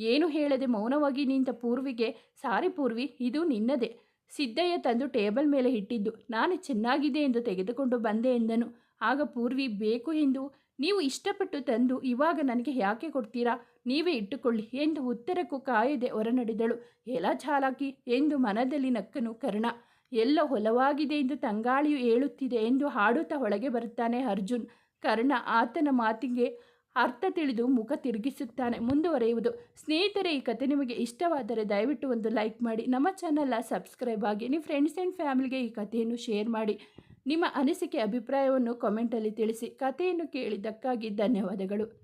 ಏನು ಹೇಳದೆ ಮೌನವಾಗಿ ನಿಂತ ಪೂರ್ವಿಗೆ? ಸಾರಿ ಪೂರ್ವಿ, ಇದು ನಿನ್ನದೇ. ಸಿದ್ದಯ್ಯ ತಂದು ಟೇಬಲ್ ಮೇಲೆ ಇಟ್ಟಿದ್ದು. ನಾನು ಚೆನ್ನಾಗಿದೆ ಎಂದು ತೆಗೆದುಕೊಂಡು ಬಂದೆ ಎಂದನು. ಆಗ ಪೂರ್ವಿ, ಬೇಕು ಎಂದು. ನೀವು ಇಷ್ಟಪಟ್ಟು ತಂದು ಇವಾಗ ನನಗೆ ಯಾಕೆ ಕೊಡ್ತೀರಾ? ನೀವೇ ಇಟ್ಟುಕೊಳ್ಳಿ ಎಂದು ಉತ್ತರಕ್ಕೂ ಕಾಯದೆ ಹೊರನಡೆದಳು. ಎಲ್ಲ ಚಾಲಾಕಿ ಎಂದು ಮನದಲ್ಲಿ ನಕ್ಕನು ಕರ್ಣ. ಎಲ್ಲ ಹೊಲವಾಗಿದೆ ಎಂದು ತಂಗಾಳಿಯು ಹೇಳುತ್ತಿದೆ ಎಂದು ಹಾಡುತ್ತಾ ಒಳಗೆ ಬರುತ್ತಾನೆ ಅರ್ಜುನ್. ಕರ್ಣ ಆತನ ಮಾತಿಗೆ ಅರ್ಥ ತಿಳಿದು ಮುಖ ತಿರುಗಿಸುತ್ತಾನೆ, ಮುಂದುವರೆಯುವುದು. ಸ್ನೇಹಿತರೆ, ಈ ಕತೆ ನಿಮಗೆ ಇಷ್ಟವಾದರೆ ದಯವಿಟ್ಟು ಒಂದು ಲೈಕ್ ಮಾಡಿ, ನಮ್ಮ ಚಾನಲ್ನ ಸಬ್ಸ್ಕ್ರೈಬ್ ಆಗಿ, ನಿಮ್ಮ ಫ್ರೆಂಡ್ಸ್ ಆ್ಯಂಡ್ ಫ್ಯಾಮಿಲಿಗೆ ಈ ಕಥೆಯನ್ನು ಶೇರ್ ಮಾಡಿ, ನಿಮ್ಮ ಅನಿಸಿಕೆ, ಅಭಿಪ್ರಾಯವನ್ನು ಕಾಮೆಂಟಲ್ಲಿ ತಿಳಿಸಿ, ಕಥೆಯನ್ನು ಕೇಳಿದ್ದಕ್ಕಾಗಿ ಧನ್ಯವಾದಗಳು.